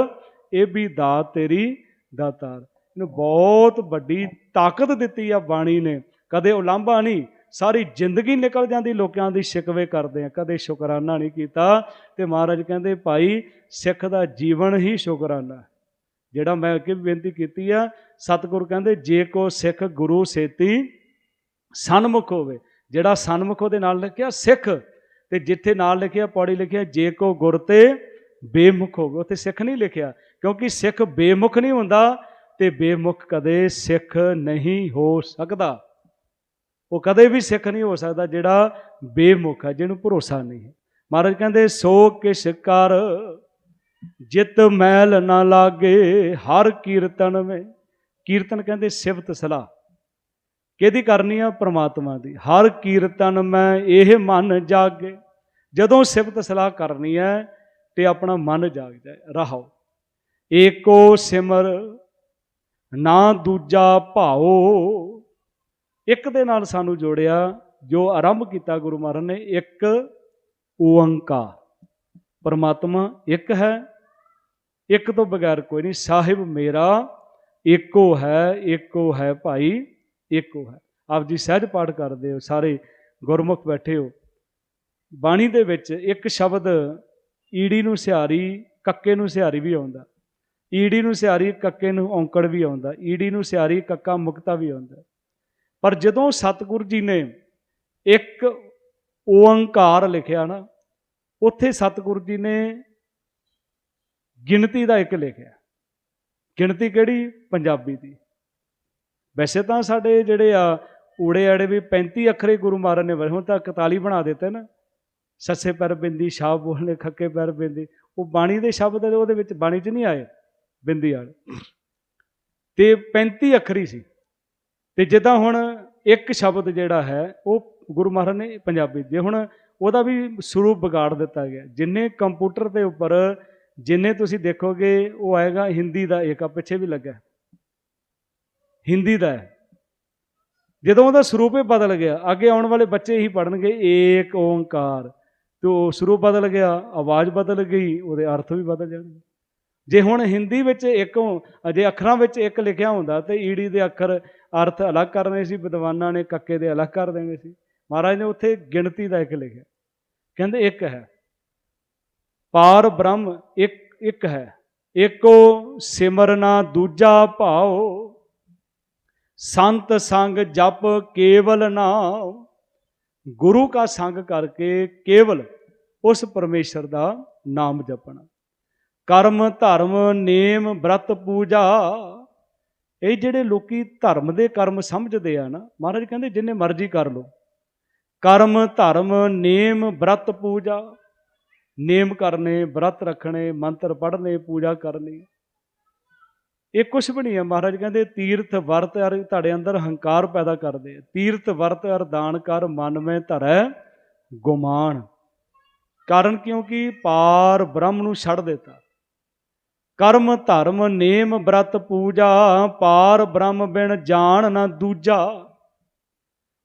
ਇਹ ਵੀ ਦਾਤ ਤੇਰੀ ਦਾਤਾਰ। ਇਹਨੂੰ ਬਹੁਤ ਵੱਡੀ ਤਾਕਤ ਦਿੱਤੀ ਆ ਬਾਣੀ ਨੇ। ਕਦੇ ਉਲਾਂਭਾ ਨਹੀਂ, ਸਾਰੀ ਜ਼ਿੰਦਗੀ ਨਿਕਲ ਜਾਂਦੀ ਲੋਕਾਂ ਦੀ ਸ਼ਿਕਵੇ ਕਰਦੇ ਆ। ਕਦੇ ਸ਼ੁਕਰਾਨਾ ਨਹੀਂ ਕੀਤਾ ਤੇ ਮਹਾਰਾਜ ਕਹਿੰਦੇ, ਭਾਈ, ਸਿੱਖ ਦਾ ਜੀਵਨ ਹੀ ਸ਼ੁਕਰਾਨਾ ਜਿਹੜਾ ਮੈਂ ਅੱਗੇ ਵੀ ਬੇਨਤੀ ਕੀਤੀ ਆ, ਸਤਿਗੁਰ ਕਹਿੰਦੇ, ਜੇ ਕੋ ਸਿੱਖ ਗੁਰੂ ਸੇਤੀ, ਸਨਮੁਖ ਹੋਵੇ। ਜਿਹੜਾ ਸਨਮੁਖ ਉਹਦੇ ਨਾਲ ਲਿਖਿਆ, ਸਿੱਖ ਤੇ ਜਿੱਥੇ ਨਾਲ ਲਿਖਿਆ, ਪੌੜੀ ਲਿਖਿਆ, ਜੇ ਕੋ ਗੁਰ ਤੇ ਬੇਮੁਖ ਹੋਵੇ, ਉੱਥੇ ਸਿੱਖ ਨਹੀਂ ਲਿਖਿਆ, ਕਿਉਂਕਿ ਸਿੱਖ ਬੇਮੁਖ ਨਹੀਂ ਹੁੰਦਾ ਤੇ ਬੇਮੁਖ ਕਦੇ ਸਿੱਖ ਨਹੀਂ ਹੋ ਸਕਦਾ। ਉਹ ਕਦੇ ਵੀ ਸਿੱਖ ਨਹੀਂ ਹੋ ਸਕਦਾ ਜਿਹੜਾ ਬੇਮੁਖ ਹੈ, ਜਿਹਨੂੰ ਭਰੋਸਾ ਨਹੀਂ ਹੈ। ਮਹਾਰਾਜ ਕਹਿੰਦੇ, ਸੋ ਕਿਛ ਕਰ ਜਿਤ ਮੈਲ ਨਾ ਲਾਗੇ, ਹਰ ਕੀਰਤਨ ਵਿੱਚ, ਕੀਰਤਨ ਕਹਿੰਦੇ ਸਿਫਤ ਸਲਾਹ। ਕਿਹਦੀ ਕਰਨੀ ਆ? ਪ੍ਰਮਾਤਮਾ ਦੀ। ਹਰ ਕੀਰਤਨ ਮੈਂ ਇਹ ਮਨ ਜਾਗੇ। ਜਦੋਂ ਸਿਫਤ ਸਲਾਹ ਕਰਨੀ ਹੈ ਤੇ ਆਪਣਾ ਮਨ ਜਾਗ ਜਾਏ ਰਹਾਓ। ਏਕੋ ਸਿਮਰ, ਨਾ ਦੂਜਾ ਭਾਓ। ਇੱਕ ਦੇ ਨਾਲ ਸਾਨੂੰ ਜੋੜਿਆ, ਜੋ ਆਰੰਭ ਕੀਤਾ ਗੁਰੂ ਮਹਾਰਾਜ ਨੇ, ਇੱਕ ਓੰਕਾਰ। ਪਰਮਾਤਮਾ ਇੱਕ ਹੈ। ਇੱਕ ਤੋਂ ਬਗੈਰ ਕੋਈ ਨਹੀਂ। ਸਾਹਿਬ ਮੇਰਾ ਇੱਕੋ ਹੈ ਇੱਕੋ ਹੈ ਭਾਈ। ਏਕੋ ਹੈ। ਆਪ ਜੀ ਸਹਿਜ ਪਾਠ ਕਰਦੇ ਹੋ, ਸਾਰੇ ਗੁਰਮੁਖ ਬੈਠੇ ਹੋ। ਬਾਣੀ ਦੇ ਵਿੱਚ ਇੱਕ ਸ਼ਬਦ ਈੜੀ ਨੂੰ ਸਿਹਾਰੀ, ਕੱਕੇ ਨੂੰ ਸਿਹਾਰੀ ਵੀ ਆਉਂਦਾ। ਈੜੀ ਨੂੰ ਸਿਹਾਰੀ, ਕੱਕੇ ਨੂੰ ਔਂਕੜ ਵੀ ਆਉਂਦਾ। ਈੜੀ ਨੂੰ ਸਿਹਾਰੀ, ਕੱਕਾ ਮੁਕਤਾ ਵੀ ਆਉਂਦਾ। ਪਰ ਜਦੋਂ ਸਤਿਗੁਰ ਜੀ ਨੇ ਇੱਕ ਓੰਕਾਰ ਲਿਖਿਆ ਨਾ, ਉੱਥੇ ਸਤਿਗੁਰੂ ਜੀ ਨੇ ਗਿਣਤੀ ਦਾ ਇੱਕ ਲਿਖਿਆ। ਗਿਣਤੀ ਕਿਹੜੀ? ਪੰਜਾਬੀ ਦੀ। ਵੈਸੇ ਤਾਂ ਸਾਡੇ ਜਿਹੜੇ ਆ, ਊੜੇ ਆੜੇ ਵੀ 35 ਅੱਖਰੇ ਗੁਰੂ ਮਹਾਰਾਜ ਨੇ ਹੁਣ ਤਾਂ 41 ਬਣਾ ਦਿੱਤੇ ਨਾ। ਸੱਸੇ ਪੈਰ ਬਿੰਦੀ ਸ਼ਾਹ ਬੋਲਨੇ ਖੱਕੇ ਪੈਰ ਬਿੰਦੀ। ਉਹ ਬਾਣੀ ਦੇ ਸ਼ਬਦ ਉਹਦੇ ਵਿੱਚ ਬਾਣੀ 'ਚ ਨਹੀਂ ਆਏ, ਬਿੰਦੀ ਵਾਲੇ। ਤੇ 35 ਅੱਖਰੀ ਸੀ। ਤੇ ਜਿੱਦਾਂ ਹੁਣ ਇੱਕ ਸ਼ਬਦ ਜਿਹੜਾ ਹੈ, ਉਹ ਗੁਰੂ ਮਹਾਰਾਜ ਨੇ ਪੰਜਾਬੀ ਜੇ ਹੁਣ ਉਹਦਾ ਵੀ ਸਰੂਪ ਵਿਗਾੜ ਦਿੱਤਾ ਗਿਆ। ਜਿੰਨੇ ਕੰਪਿਊਟਰ ਦੇ ਉੱਪਰ, ਜਿੰਨੇ ਤੁਸੀਂ ਦੇਖੋਗੇ, ਉਹ ਆਏਗਾ, ਹਿੰਦੀ ਦਾ ਇੱਕ ਆ, ਪਿੱਛੇ ਵੀ ਲੱਗਾ ਹਿੰਦੀ ਦਾ ਹੈ। ਜਦੋਂ ਉਹਦਾ ਸਰੂਪ ਹੀ ਬਦਲ ਗਿਆ, ਅੱਗੇ ਆਉਣ ਵਾਲੇ ਬੱਚੇ ਹੀ ਪੜਨਗੇ ਏਕ ਓੰਕਾਰ। ਤੇ ਉਹ ਸਰੂਪ ਬਦਲ ਗਿਆ, ਆਵਾਜ਼ ਬਦਲ ਗਈ, ਉਹਦੇ ਅਰਥ ਵੀ ਬਦਲ ਜਾਣਗੇ। ਜੇ ਹੁਣ ਹਿੰਦੀ ਵਿੱਚ ਇੱਕ ਜੇ ਅੱਖਰਾਂ ਵਿੱਚ ਇੱਕ ਲਿਖਿਆ ਹੁੰਦਾ, ਤੇ ਈੜੀ ਦੇ ਅੱਖਰ ਅਰਥ ਅਲੱਗ ਕਰਨੇ ਸੀ, ਵਿਦਵਾਨਾਂ ਨੇ ਕੱਕੇ ਦੇ ਅਲੱਗ ਕਰ ਦੇਣੇ ਸੀ। ਮਹਾਰਾਜ ਨੇ ਉੱਥੇ ਗਿਣਤੀ ਦਾ ਇੱਕ ਲਿਖਿਆ। ਕਹਿੰਦੇ ਇੱਕ ਹੈ। ਪਾਰ ਬ੍ਰਹਮ ਇੱਕ ਇੱਕ ਹੈ। ਏਕੋ ਸਿਮਰਨਾ ਦੂਜਾ ਭਾਉ ਸੰਤ ਸੰਗ ਜਪ ਕੇਵਲ ਨਾਮ ਗੁਰੂ ਕਾ ਸੰਗ ਕਰਕੇ ਕੇਵਲ ਉਸ ਪਰਮੇਸ਼ਰ ਦਾ ਨਾਮ ਜਪਣਾ। ਕਰਮ, ਧਰਮ, ਨੇਮ ਬ੍ਰਤ ਪੂਜਾ, ਇਹ ਜਿਹੜੇ ਲੋਕੀ ਧਰਮ ਦੇ ਕਰਮ ਸਮਝਦੇ ਆ ਨਾ, ਮਹਾਰਾਜ ਕਹਿੰਦੇ ਜਿੰਨੇ ਮਰਜ਼ੀ ਕਰ ਲੋ ਕਰਮ, ਧਰਮ, ਨੇਮ ਬ੍ਰਤ ਪੂਜਾ। ਨੇਮ ਕਰਨੇ ਬ੍ਰਤ ਰੱਖਣੇ, ਮੰਤਰ ਪੜ੍ਹਨੇ, ਪੂਜਾ ਕਰਨੀ। ਇਹ ਕੁਛ ਵੀ ਨਹੀਂ ਹੈ। ਮਹਾਰਾਜ ਕਹਿੰਦੇ, ਤੀਰਥ ਵਰਤ ਅਰ ਤੁਹਾਡੇ ਅੰਦਰ ਹੰਕਾਰ ਪੈਦਾ ਕਰਦੇ। ਤੀਰਥ ਵਰਤ ਅਰ ਦਾਨ ਕਰ ਮਨ ਮੈਂ ਧਰੈ ਗੁਮਾਨ। ਕਾਰਨ ਕਿਉਂਕਿ ਪਾਰ ਬ੍ਰਹਮ ਨੂੰ ਛੱਡ ਦਿੱਤਾ। ਕਰਮ ਧਰਮ ਨੇਮ ਬ੍ਰਤ ਪੂਜਾ, ਪਾਰ ਬ੍ਰਹਮ ਬਿਨ ਜਾਣ ਨਾ ਦੂਜਾ।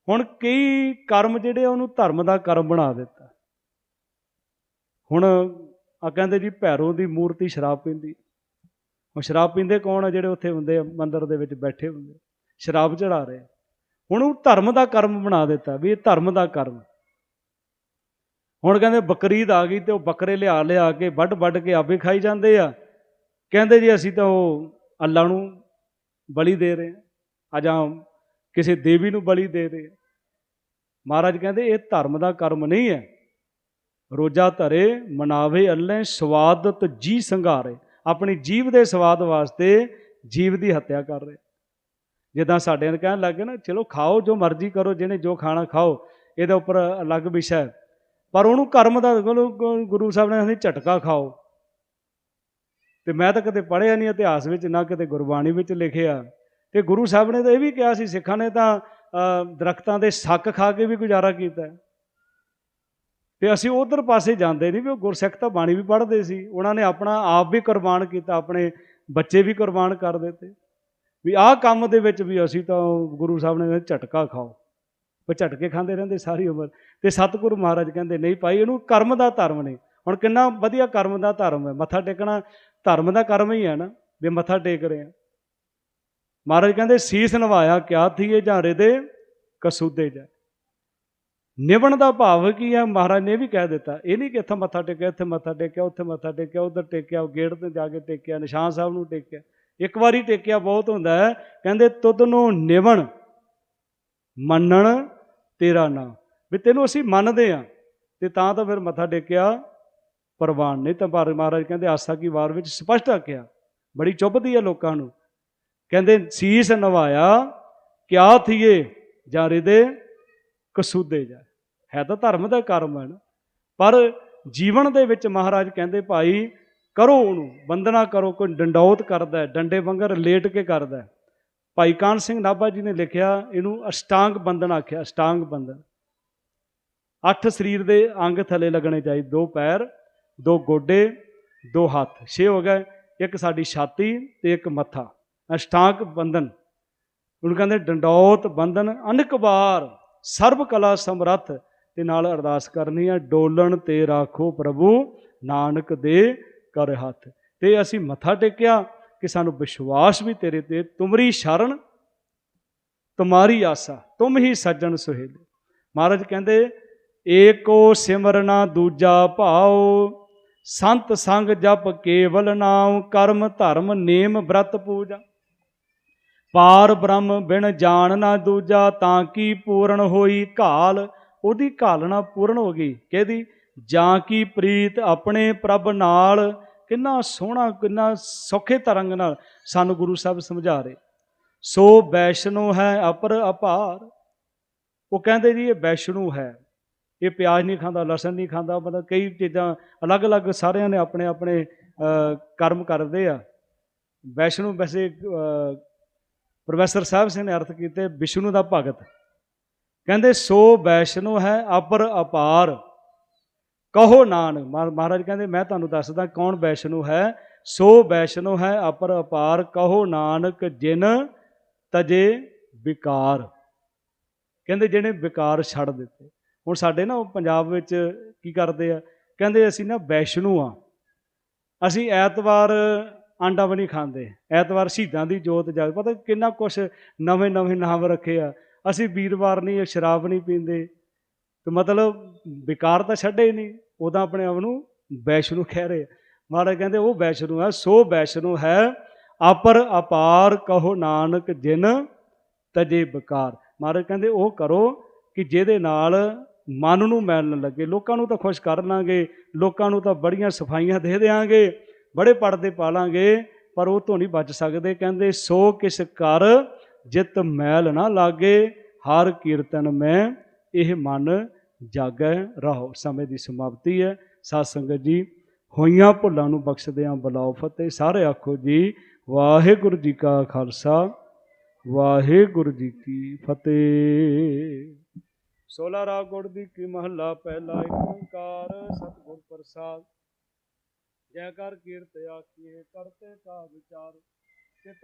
ਹੁਣ ਕਈ ਕਰਮ ਜਿਹੜੇ ਆ, ਉਹਨੂੰ ਧਰਮ ਦਾ ਕਰਮ ਬਣਾ ਦਿੱਤਾ। ਹੁਣ ਆ ਕਹਿੰਦੇ ਜੀ, ਭੈਰੋ ਦੀ ਮੂਰਤੀ ਸ਼ਰਾਬ ਪੀਂਦੀ। ਹੁਣ ਸ਼ਰਾਬ ਪੀਂਦੇ ਕੌਣ ਆ ਜਿਹੜੇ ਉੱਥੇ ਹੁੰਦੇ ਆ, ਮੰਦਰ ਦੇ ਵਿੱਚ ਬੈਠੇ ਹੁੰਦੇ ਸ਼ਰਾਬ ਚੜਾ ਰਹੇ ਹੁਣ ਉਹ ਧਰਮ ਦਾ ਕਰਮ ਬਣਾ ਦਿੱਤਾ ਵੀ ਇਹ ਧਰਮ ਦਾ ਕਰਮ। ਹੁਣ ਕਹਿੰਦੇ ਬਕਰੀਦ ਆ ਗਈ ਤੇ ਉਹ ਬੱਕਰੇ ਲਿਆ ਲਿਆ ਕੇ ਵੱਢ ਵੱਢ ਕੇ ਆਪੇ ਖਾਈ ਜਾਂਦੇ ਆ। ਕਹਿੰਦੇ ਜੀ ਅਸੀਂ ਤਾਂ ਉਹ ਅੱਲਾ ਨੂੰ ਬਲੀ ਦੇ ਰਹੇ ਆ ਜਾਂ ਕਿਸੇ ਦੇਵੀ ਨੂੰ ਬਲੀ ਦੇ ਰਹੇ ਮਹਾਰਾਜ ਕਹਿੰਦੇ ਇਹ ਧਰਮ ਦਾ ਕਰਮ ਨਹੀਂ ਹੈ। ਰੋਜਾ ਧਰੇ, ਮਨਾਵੇ ਅੱਲੇ, ਸਵਾਦਤ ਜੀ ਸੰਘਾਰੇ। ਆਪਣੀ ਜੀਵ ਦੇ ਸਵਾਦ ਵਾਸਤੇ ਜੀਵ ਦੀ ਹੱਤਿਆ ਕਰ ਰਹੇ। ਜਿੱਦਾਂ ਸਾਡੇ ਨੂੰ ਕਹਿਣ ਲੱਗੇ ਨਾ, ਚਲੋ ਖਾਓ, ਜੋ ਮਰਜ਼ੀ ਕਰੋ, ਜਿਹਨੇ ਜੋ ਖਾਣਾ ਖਾਓ, ਇਹਦੇ ਉੱਪਰ ਅਲੱਗ ਵਿਸ਼ਾ ਹੈ। ਪਰ ਉਹਨੂੰ ਕਰਮ ਦਾ ਗੁਰੂ ਗੁਰੂ ਸਾਹਿਬ ਨੇ ਕਹਿੰਦੇ ਝਟਕਾ ਖਾਓ। ਤੇ ਮੈਂ ਤਾਂ ਕਦੇ ਪੜ੍ਹਿਆ ਨਹੀਂ, ਇਤਿਹਾਸ ਵਿੱਚ, ਨਾ ਕਿਤੇ ਗੁਰਬਾਣੀ ਵਿੱਚ ਲਿਖਿਆ। ਤੇ ਗੁਰੂ ਸਾਹਿਬ ਨੇ ਤਾਂ ਇਹ ਵੀ ਕਿਹਾ ਸੀ, ਸਿੱਖਾਂ ਨੇ ਤਾਂ ਦਰਖਤਾਂ ਦੇ ਸੱਕ ਖਾ ਕੇ ਵੀ ਗੁਜ਼ਾਰਾ ਕੀਤਾ। ਤੇ ਅਸੀਂ ਉਧਰ ਪਾਸੇ ਜਾਂਦੇ ਨਹੀਂ ਵੀ ਉਹ ਗੁਰਸਿੱਖ ਤਾਂ ਬਾਣੀ ਵੀ ਪੜ੍ਹਦੇ ਸੀ। ਉਹਨਾਂ ਨੇ ਆਪਣਾ ਆਪ ਵੀ ਕੁਰਬਾਨ ਕੀਤਾ, ਆਪਣੇ ਬੱਚੇ ਵੀ ਕੁਰਬਾਨ ਕਰ ਦਿੱਤੇ। ਵੀ ਆਹ ਕੰਮ ਦੇ ਵਿੱਚ ਵੀ ਅਸੀਂ ਤਾਂ ਗੁਰੂ ਸਾਹਿਬ ਨੇ ਕਹਿੰਦੇ ਝਟਕਾ ਖਾਓ। ਉਹ ਝਟਕੇ ਖਾਂਦੇ ਰਹਿੰਦੇ ਸਾਰੀ ਉਮਰ। ਤੇ ਸਤਿਗੁਰੂ ਮਹਾਰਾਜ ਕਹਿੰਦੇ, ਨਹੀਂ ਭਾਈ, ਇਹਨੂੰ ਕਰਮ ਦਾ ਧਰਮ ਨੇ ਹੁਣ ਕਿੰਨਾ ਵਧੀਆ ਕਰਮ ਦਾ ਧਰਮ ਹੈ। ਮੱਥਾ ਟੇਕਣਾ ਧਰਮ ਦਾ ਕਰਮ ਹੀ ਹੈ ਨਾ, ਵੀ ਮੱਥਾ ਟੇਕ ਰਹੇ ਆ ਮਹਾਰਾਜ ਕਹਿੰਦੇ, ਸੀਸ ਨਵਾਇਆ, ਕਿਆ ਥੀਏ ਜਾਂ ਦੇ ਕਸੂਦੇ ਜਾ ਨਿਵਣ ਦਾ ਭਾਵ ਕੀ ਹੈ ਮਹਾਰਾਜ ਨੇ ਇਹ ਵੀ ਕਹਿ ਦਿੱਤਾ, ਇਹ ਨਹੀਂ ਕਿ ਇੱਥੇ ਮੱਥਾ ਟੇਕਿਆ, ਇੱਥੇ ਮੱਥਾ ਟੇਕਿਆ, ਉੱਥੇ ਮੱਥਾ ਟੇਕਿਆ, ਉਧਰ ਟੇਕਿਆ ਗੇਟ ਤੇ ਜਾ ਕੇ ਟੇਕਿਆ, ਨਿਸ਼ਾਨ ਸਾਹਿਬ ਨੂੰ ਟੇਕਿਆ। ਇੱਕ ਵਾਰੀ ਟੇਕਿਆ ਬਹੁਤ ਹੁੰਦਾ ਹੈ, ਕਹਿੰਦੇ ਤੁਧ ਨੂੰ ਨਿਵਣ, ਮੰਨਣ ਤੇਰਾ ਨਾਮ ਵੀ ਤੈਨੂੰ ਅਸੀਂ ਮੰਨਦੇ ਆ ਤੇ ਤਾਂ ਤਾਂ ਫਿਰ ਮੱਥਾ ਟੇਕਿਆ ਪ੍ਰਵਾਨ। ਨਹੀਂ ਤਾਂ ਮਹਾਰਾਜ ਕਹਿੰਦੇ ਆਸਾ ਕੀ ਵਾਰ ਵਿੱਚ ਸਪਸ਼ਟ ਆਖਿਆ, ਬੜੀ ਚੁੱਭਦੀ ਹੈ ਲੋਕਾਂ ਨੂੰ। ਕਹਿੰਦੇ ਸੀਸ ਨਵਾਇਆ, ਕਿਆ ਥੀਏ ਜਾਂ ਦੇ? ਕਸੂਦੇ ਜਾ। ਹੈ ਤਾਂ ਧਰਮ ਦਾ ਕਰਮ ਹੈ ਨਾ। ਪਰ ਜੀਵਨ ਦੇ ਵਿੱਚ ਮਹਾਰਾਜ ਕਹਿੰਦੇ ਭਾਈ, ਕਰੋ ਉਹਨੂੰ ਬੰਦਨਾ ਕਰੋ, ਕੋਈ ਡੰਡੌਤ ਕਰਦਾ ਡੰਡੇ ਵਾਂਗਰ ਲੇਟ ਕੇ ਕਰਦਾ ਭਾਈ ਕਾਨ ਸਿੰਘ ਨਾਭਾ ਜੀ ਨੇ ਲਿਖਿਆ, ਇਹਨੂੰ ਅਸ਼ਟਾਂਗ ਬੰਦਨ ਆਖਿਆ, ਅਸ਼ਟਾਂਗ ਬੰਦਨ ਅੱਠ ਸਰੀਰ ਦੇ ਅੰਗ ਥੱਲੇ ਲੱਗਣੇ ਚਾਹੀਦੇ, ਦੋ ਪੈਰ, ਦੋ ਗੋਡੇ, ਦੋ ਹੱਥ। ਛੇ ਹੋ ਗਏ, ਇੱਕ ਸਾਡੀ ਛਾਤੀ ਤੇ ਇੱਕ ਮੱਥਾ। ਅਸ਼ਟਾਂਗ ਬੰਦਨ ਉਹਨੂੰ ਕਹਿੰਦੇ ਡੰਡੌਤ ਬੰਦਨ ਅਨੇਕ ਵਾਰ ਸਰਬ ਕਲਾ ਸਮਰੱਥ ਤੇ ਨਾਲ ਅਰਦਾਸ ਕਰਨੀ ਹੈ ਡੋਲਣ ਤੇ ਰਾਖੋ ਪ੍ਰਭੂ, ਨਾਨਕ ਦੇ ਕਰ ਹੱਥ। ਤੇ ਅਸੀਂ ਮੱਥਾ ਟੇਕਿਆ ਕਿ ਸਾਨੂੰ ਵਿਸ਼ਵਾਸ ਵੀ ਤੇਰੇ ਤੇ, ਤੁਮਰੀ ਸ਼ਰਨ, ਤੁਮਾਰੀ ਆਸਾ, ਤੁਮ ਹੀ ਸੱਜਣ ਸੁਹੇਲੇ। ਮਹਾਰਾਜ ਕਹਿੰਦੇ, ਏਕੋ ਸਿਮਰਨਾ ਦੂਜਾ ਭਾਉ, ਸੰਤ ਸੰਗ ਜਪ ਕੇਵਲ ਨਾਮ ਕਰਮ ਧਰਮ ਨੇਮ ਬ੍ਰਤ ਪੂਜਾ। ਪਾਰ ਬ੍ਰਹਮ ਬਿਨ ਜਾਣ ਨਾ ਦੂਜਾ ਤਾਂ ਕੀ ਪੂਰਨ ਹੋਈ ਘਾਲ? ਉਹਦੀ ਘਾਲਣਾ ਪੂਰਨ ਹੋ ਗਈ। ਕਿਹਦੀ? ਜਾਂ ਕੀ ਪ੍ਰੀਤ ਆਪਣੇ ਪ੍ਰਭ ਨਾਲ ਕਿੰਨਾ ਸੋਹਣਾ, ਕਿੰਨਾ ਸੌਖੇ ਤਰੰਗ ਨਾਲ ਸਾਨੂੰ ਗੁਰੂ ਸਾਹਿਬ ਸਮਝਾ ਰਹੇ। ਸੋ ਵੈਸ਼ਨੋ ਹੈ ਅਪਰ ਅਪਾਰ। ਉਹ ਕਹਿੰਦੇ ਜੀ, ਇਹ ਵੈਸ਼ਨੂ ਹੈ। ਇਹ ਪਿਆਜ਼ ਨਹੀਂ ਖਾਂਦਾ, ਲਸਣ ਨਹੀਂ ਖਾਂਦਾ, ਮਤਲਬ ਕਈ ਚੀਜ਼ਾਂ ਅਲੱਗ-ਅਲੱਗ ਸਾਰਿਆਂ ਨੇ ਆਪਣੇ ਆਪਣੇ ਕਰਮ ਕਰਦੇ ਆ। ਵੈਸ਼ਨੂ ਵੈਸੇ ਪ੍ਰੋਫੈਸਰ ਸਾਹਿਬ ਸਿੰਘ ਨੇ ਅਰਥ ਕੀਤੇ, ਵਿਸ਼ਨੂੰ ਦਾ ਭਗਤ। ਕਹਿੰਦੇ, ਸੋ ਵੈਸ਼ਨੋ ਹੈ ਅਪਰ ਅਪਾਰ। ਕਹੋ ਨਾਨਕ। ਮਹਾਰਾਜ ਕਹਿੰਦੇ, ਮੈਂ ਤੁਹਾਨੂੰ ਦੱਸਦਾ ਕੌਣ ਵੈਸ਼ਨੋ ਹੈ? ਸੋ ਵੈਸ਼ਨੋ ਹੈ ਅਪਰ ਅਪਾਰ। ਕਹੋ ਨਾਨਕ ਜਿਨ ਤਜੇ ਵਿਕਾਰ। ਕਹਿੰਦੇ, ਜਿਹਨੇ ਵਿਕਾਰ ਛੱਡ ਦਿੱਤੇ। ਹੁਣ ਸਾਡੇ ਨਾ ਉਹ ਪੰਜਾਬ ਵਿੱਚ ਕੀ ਕਰਦੇ ਆ? ਕਹਿੰਦੇ, ਅਸੀਂ ਨਾ ਵੈਸ਼ਨੂ ਆ। ਅਸੀਂ ਐਤਵਾਰ ਆਂਡਾ ਵੀ ਨਹੀਂ ਖਾਂਦੇ। ਐਤਵਾਰ ਸ਼ਹੀਦਾਂ ਦੀ ਜੋਤ ਜਗ ਪਤਾ ਕਿੰਨਾ ਕੁਛ ਨਵੇਂ ਨਵੇਂ ਨਾਮ ਰੱਖੇ ਆ। ਅਸੀਂ ਵੀਰਵਾਰ ਨਹੀਂ, ਸ਼ਰਾਬ ਨਹੀਂ ਪੀਂਦੇ। ਤੇ ਮਤਲਬ ਵਿਕਾਰ ਤਾਂ ਛੱਡੇ ਹੀ ਨਹੀਂ। ਉਹਦਾ ਆਪਣੇ ਆਪ ਨੂੰ ਵੈਸ਼ਨੂ ਕਹਿ ਰਹੇ ਮਹਾਰਾਜ ਕਹਿੰਦੇ, ਉਹ ਵੈਸ਼ਨੂ ਹੈ, ਸੋ ਵੈਸ਼ਨੂ ਹੈ ਆਪਰ ਅਪਾਰ ਕਹੋ ਨਾਨਕ ਜਿਨ ਤਜੇ ਵਿਕਾਰ ਮਹਾਰਾਜ ਕਹਿੰਦੇ, ਉਹ ਕਰੋ ਕਿ ਜਿਹਦੇ ਨਾਲ ਮਨ ਨੂੰ ਮੈਲ ਲੱਗੇ। ਲੋਕਾਂ ਨੂੰ ਤਾਂ ਖੁਸ਼ ਕਰ ਲਾਂਗੇ, ਲੋਕਾਂ ਨੂੰ ਤਾਂ ਬੜੀਆਂ ਸਫਾਈਆਂ ਦੇ ਦੇਾਂਗੇ ਬੜੇ ਪੜਦੇ ਪਾ ਲਾਂਗੇ ਪਰ ਉਹ ਤੋਂ ਨਹੀਂ ਬਚ ਸਕਦੇ। ਕਹਿੰਦੇ, ਸੋ ਕਿਸ ਕਰ ਜਿਤ ਮੈਲ ਨਾ ਲਾਗੇ, ਹਰ ਕੀਰਤਨ ਮੈਂ ਇਹ ਮਨ ਜਾਗੈ ਰਹੋ। ਸਮੇਂ ਦੀ ਸਮਾਪਤੀ ਹੈ। ਸਾਧ ਸੰਗਤ ਜੀ, ਹੋਈਆਂ ਭੁੱਲਾਂ ਨੂੰ ਬਖਸ਼ਦਿਆਂ ਬਲਾਓ ਫਤਿਹ। ਸਾਰੇ ਆਖੋ ਜੀ, ਵਾਹਿਗੁਰੂ ਜੀ ਕਾ ਖਾਲਸਾ, ਵਾਹਿਗੁਰੂ ਜੀ ਕੀ ਫਤਿਹ। ਸੋਲਾ ਰਾਗ ਗੁੜ ਦੀ ਕੀ ਮਹੱਲਾ, ਪਹਿਲਾ ਓੰਕਾਰ ਸਤਿਗੁਰ ਪ੍ਰਸਾਦ। ਜੈ ਕਰ ਕੀਰਤ ਆਖੀਏ ਕਰਤੇ ਕਾ ਵਿਚਾਰ ਚਿਤ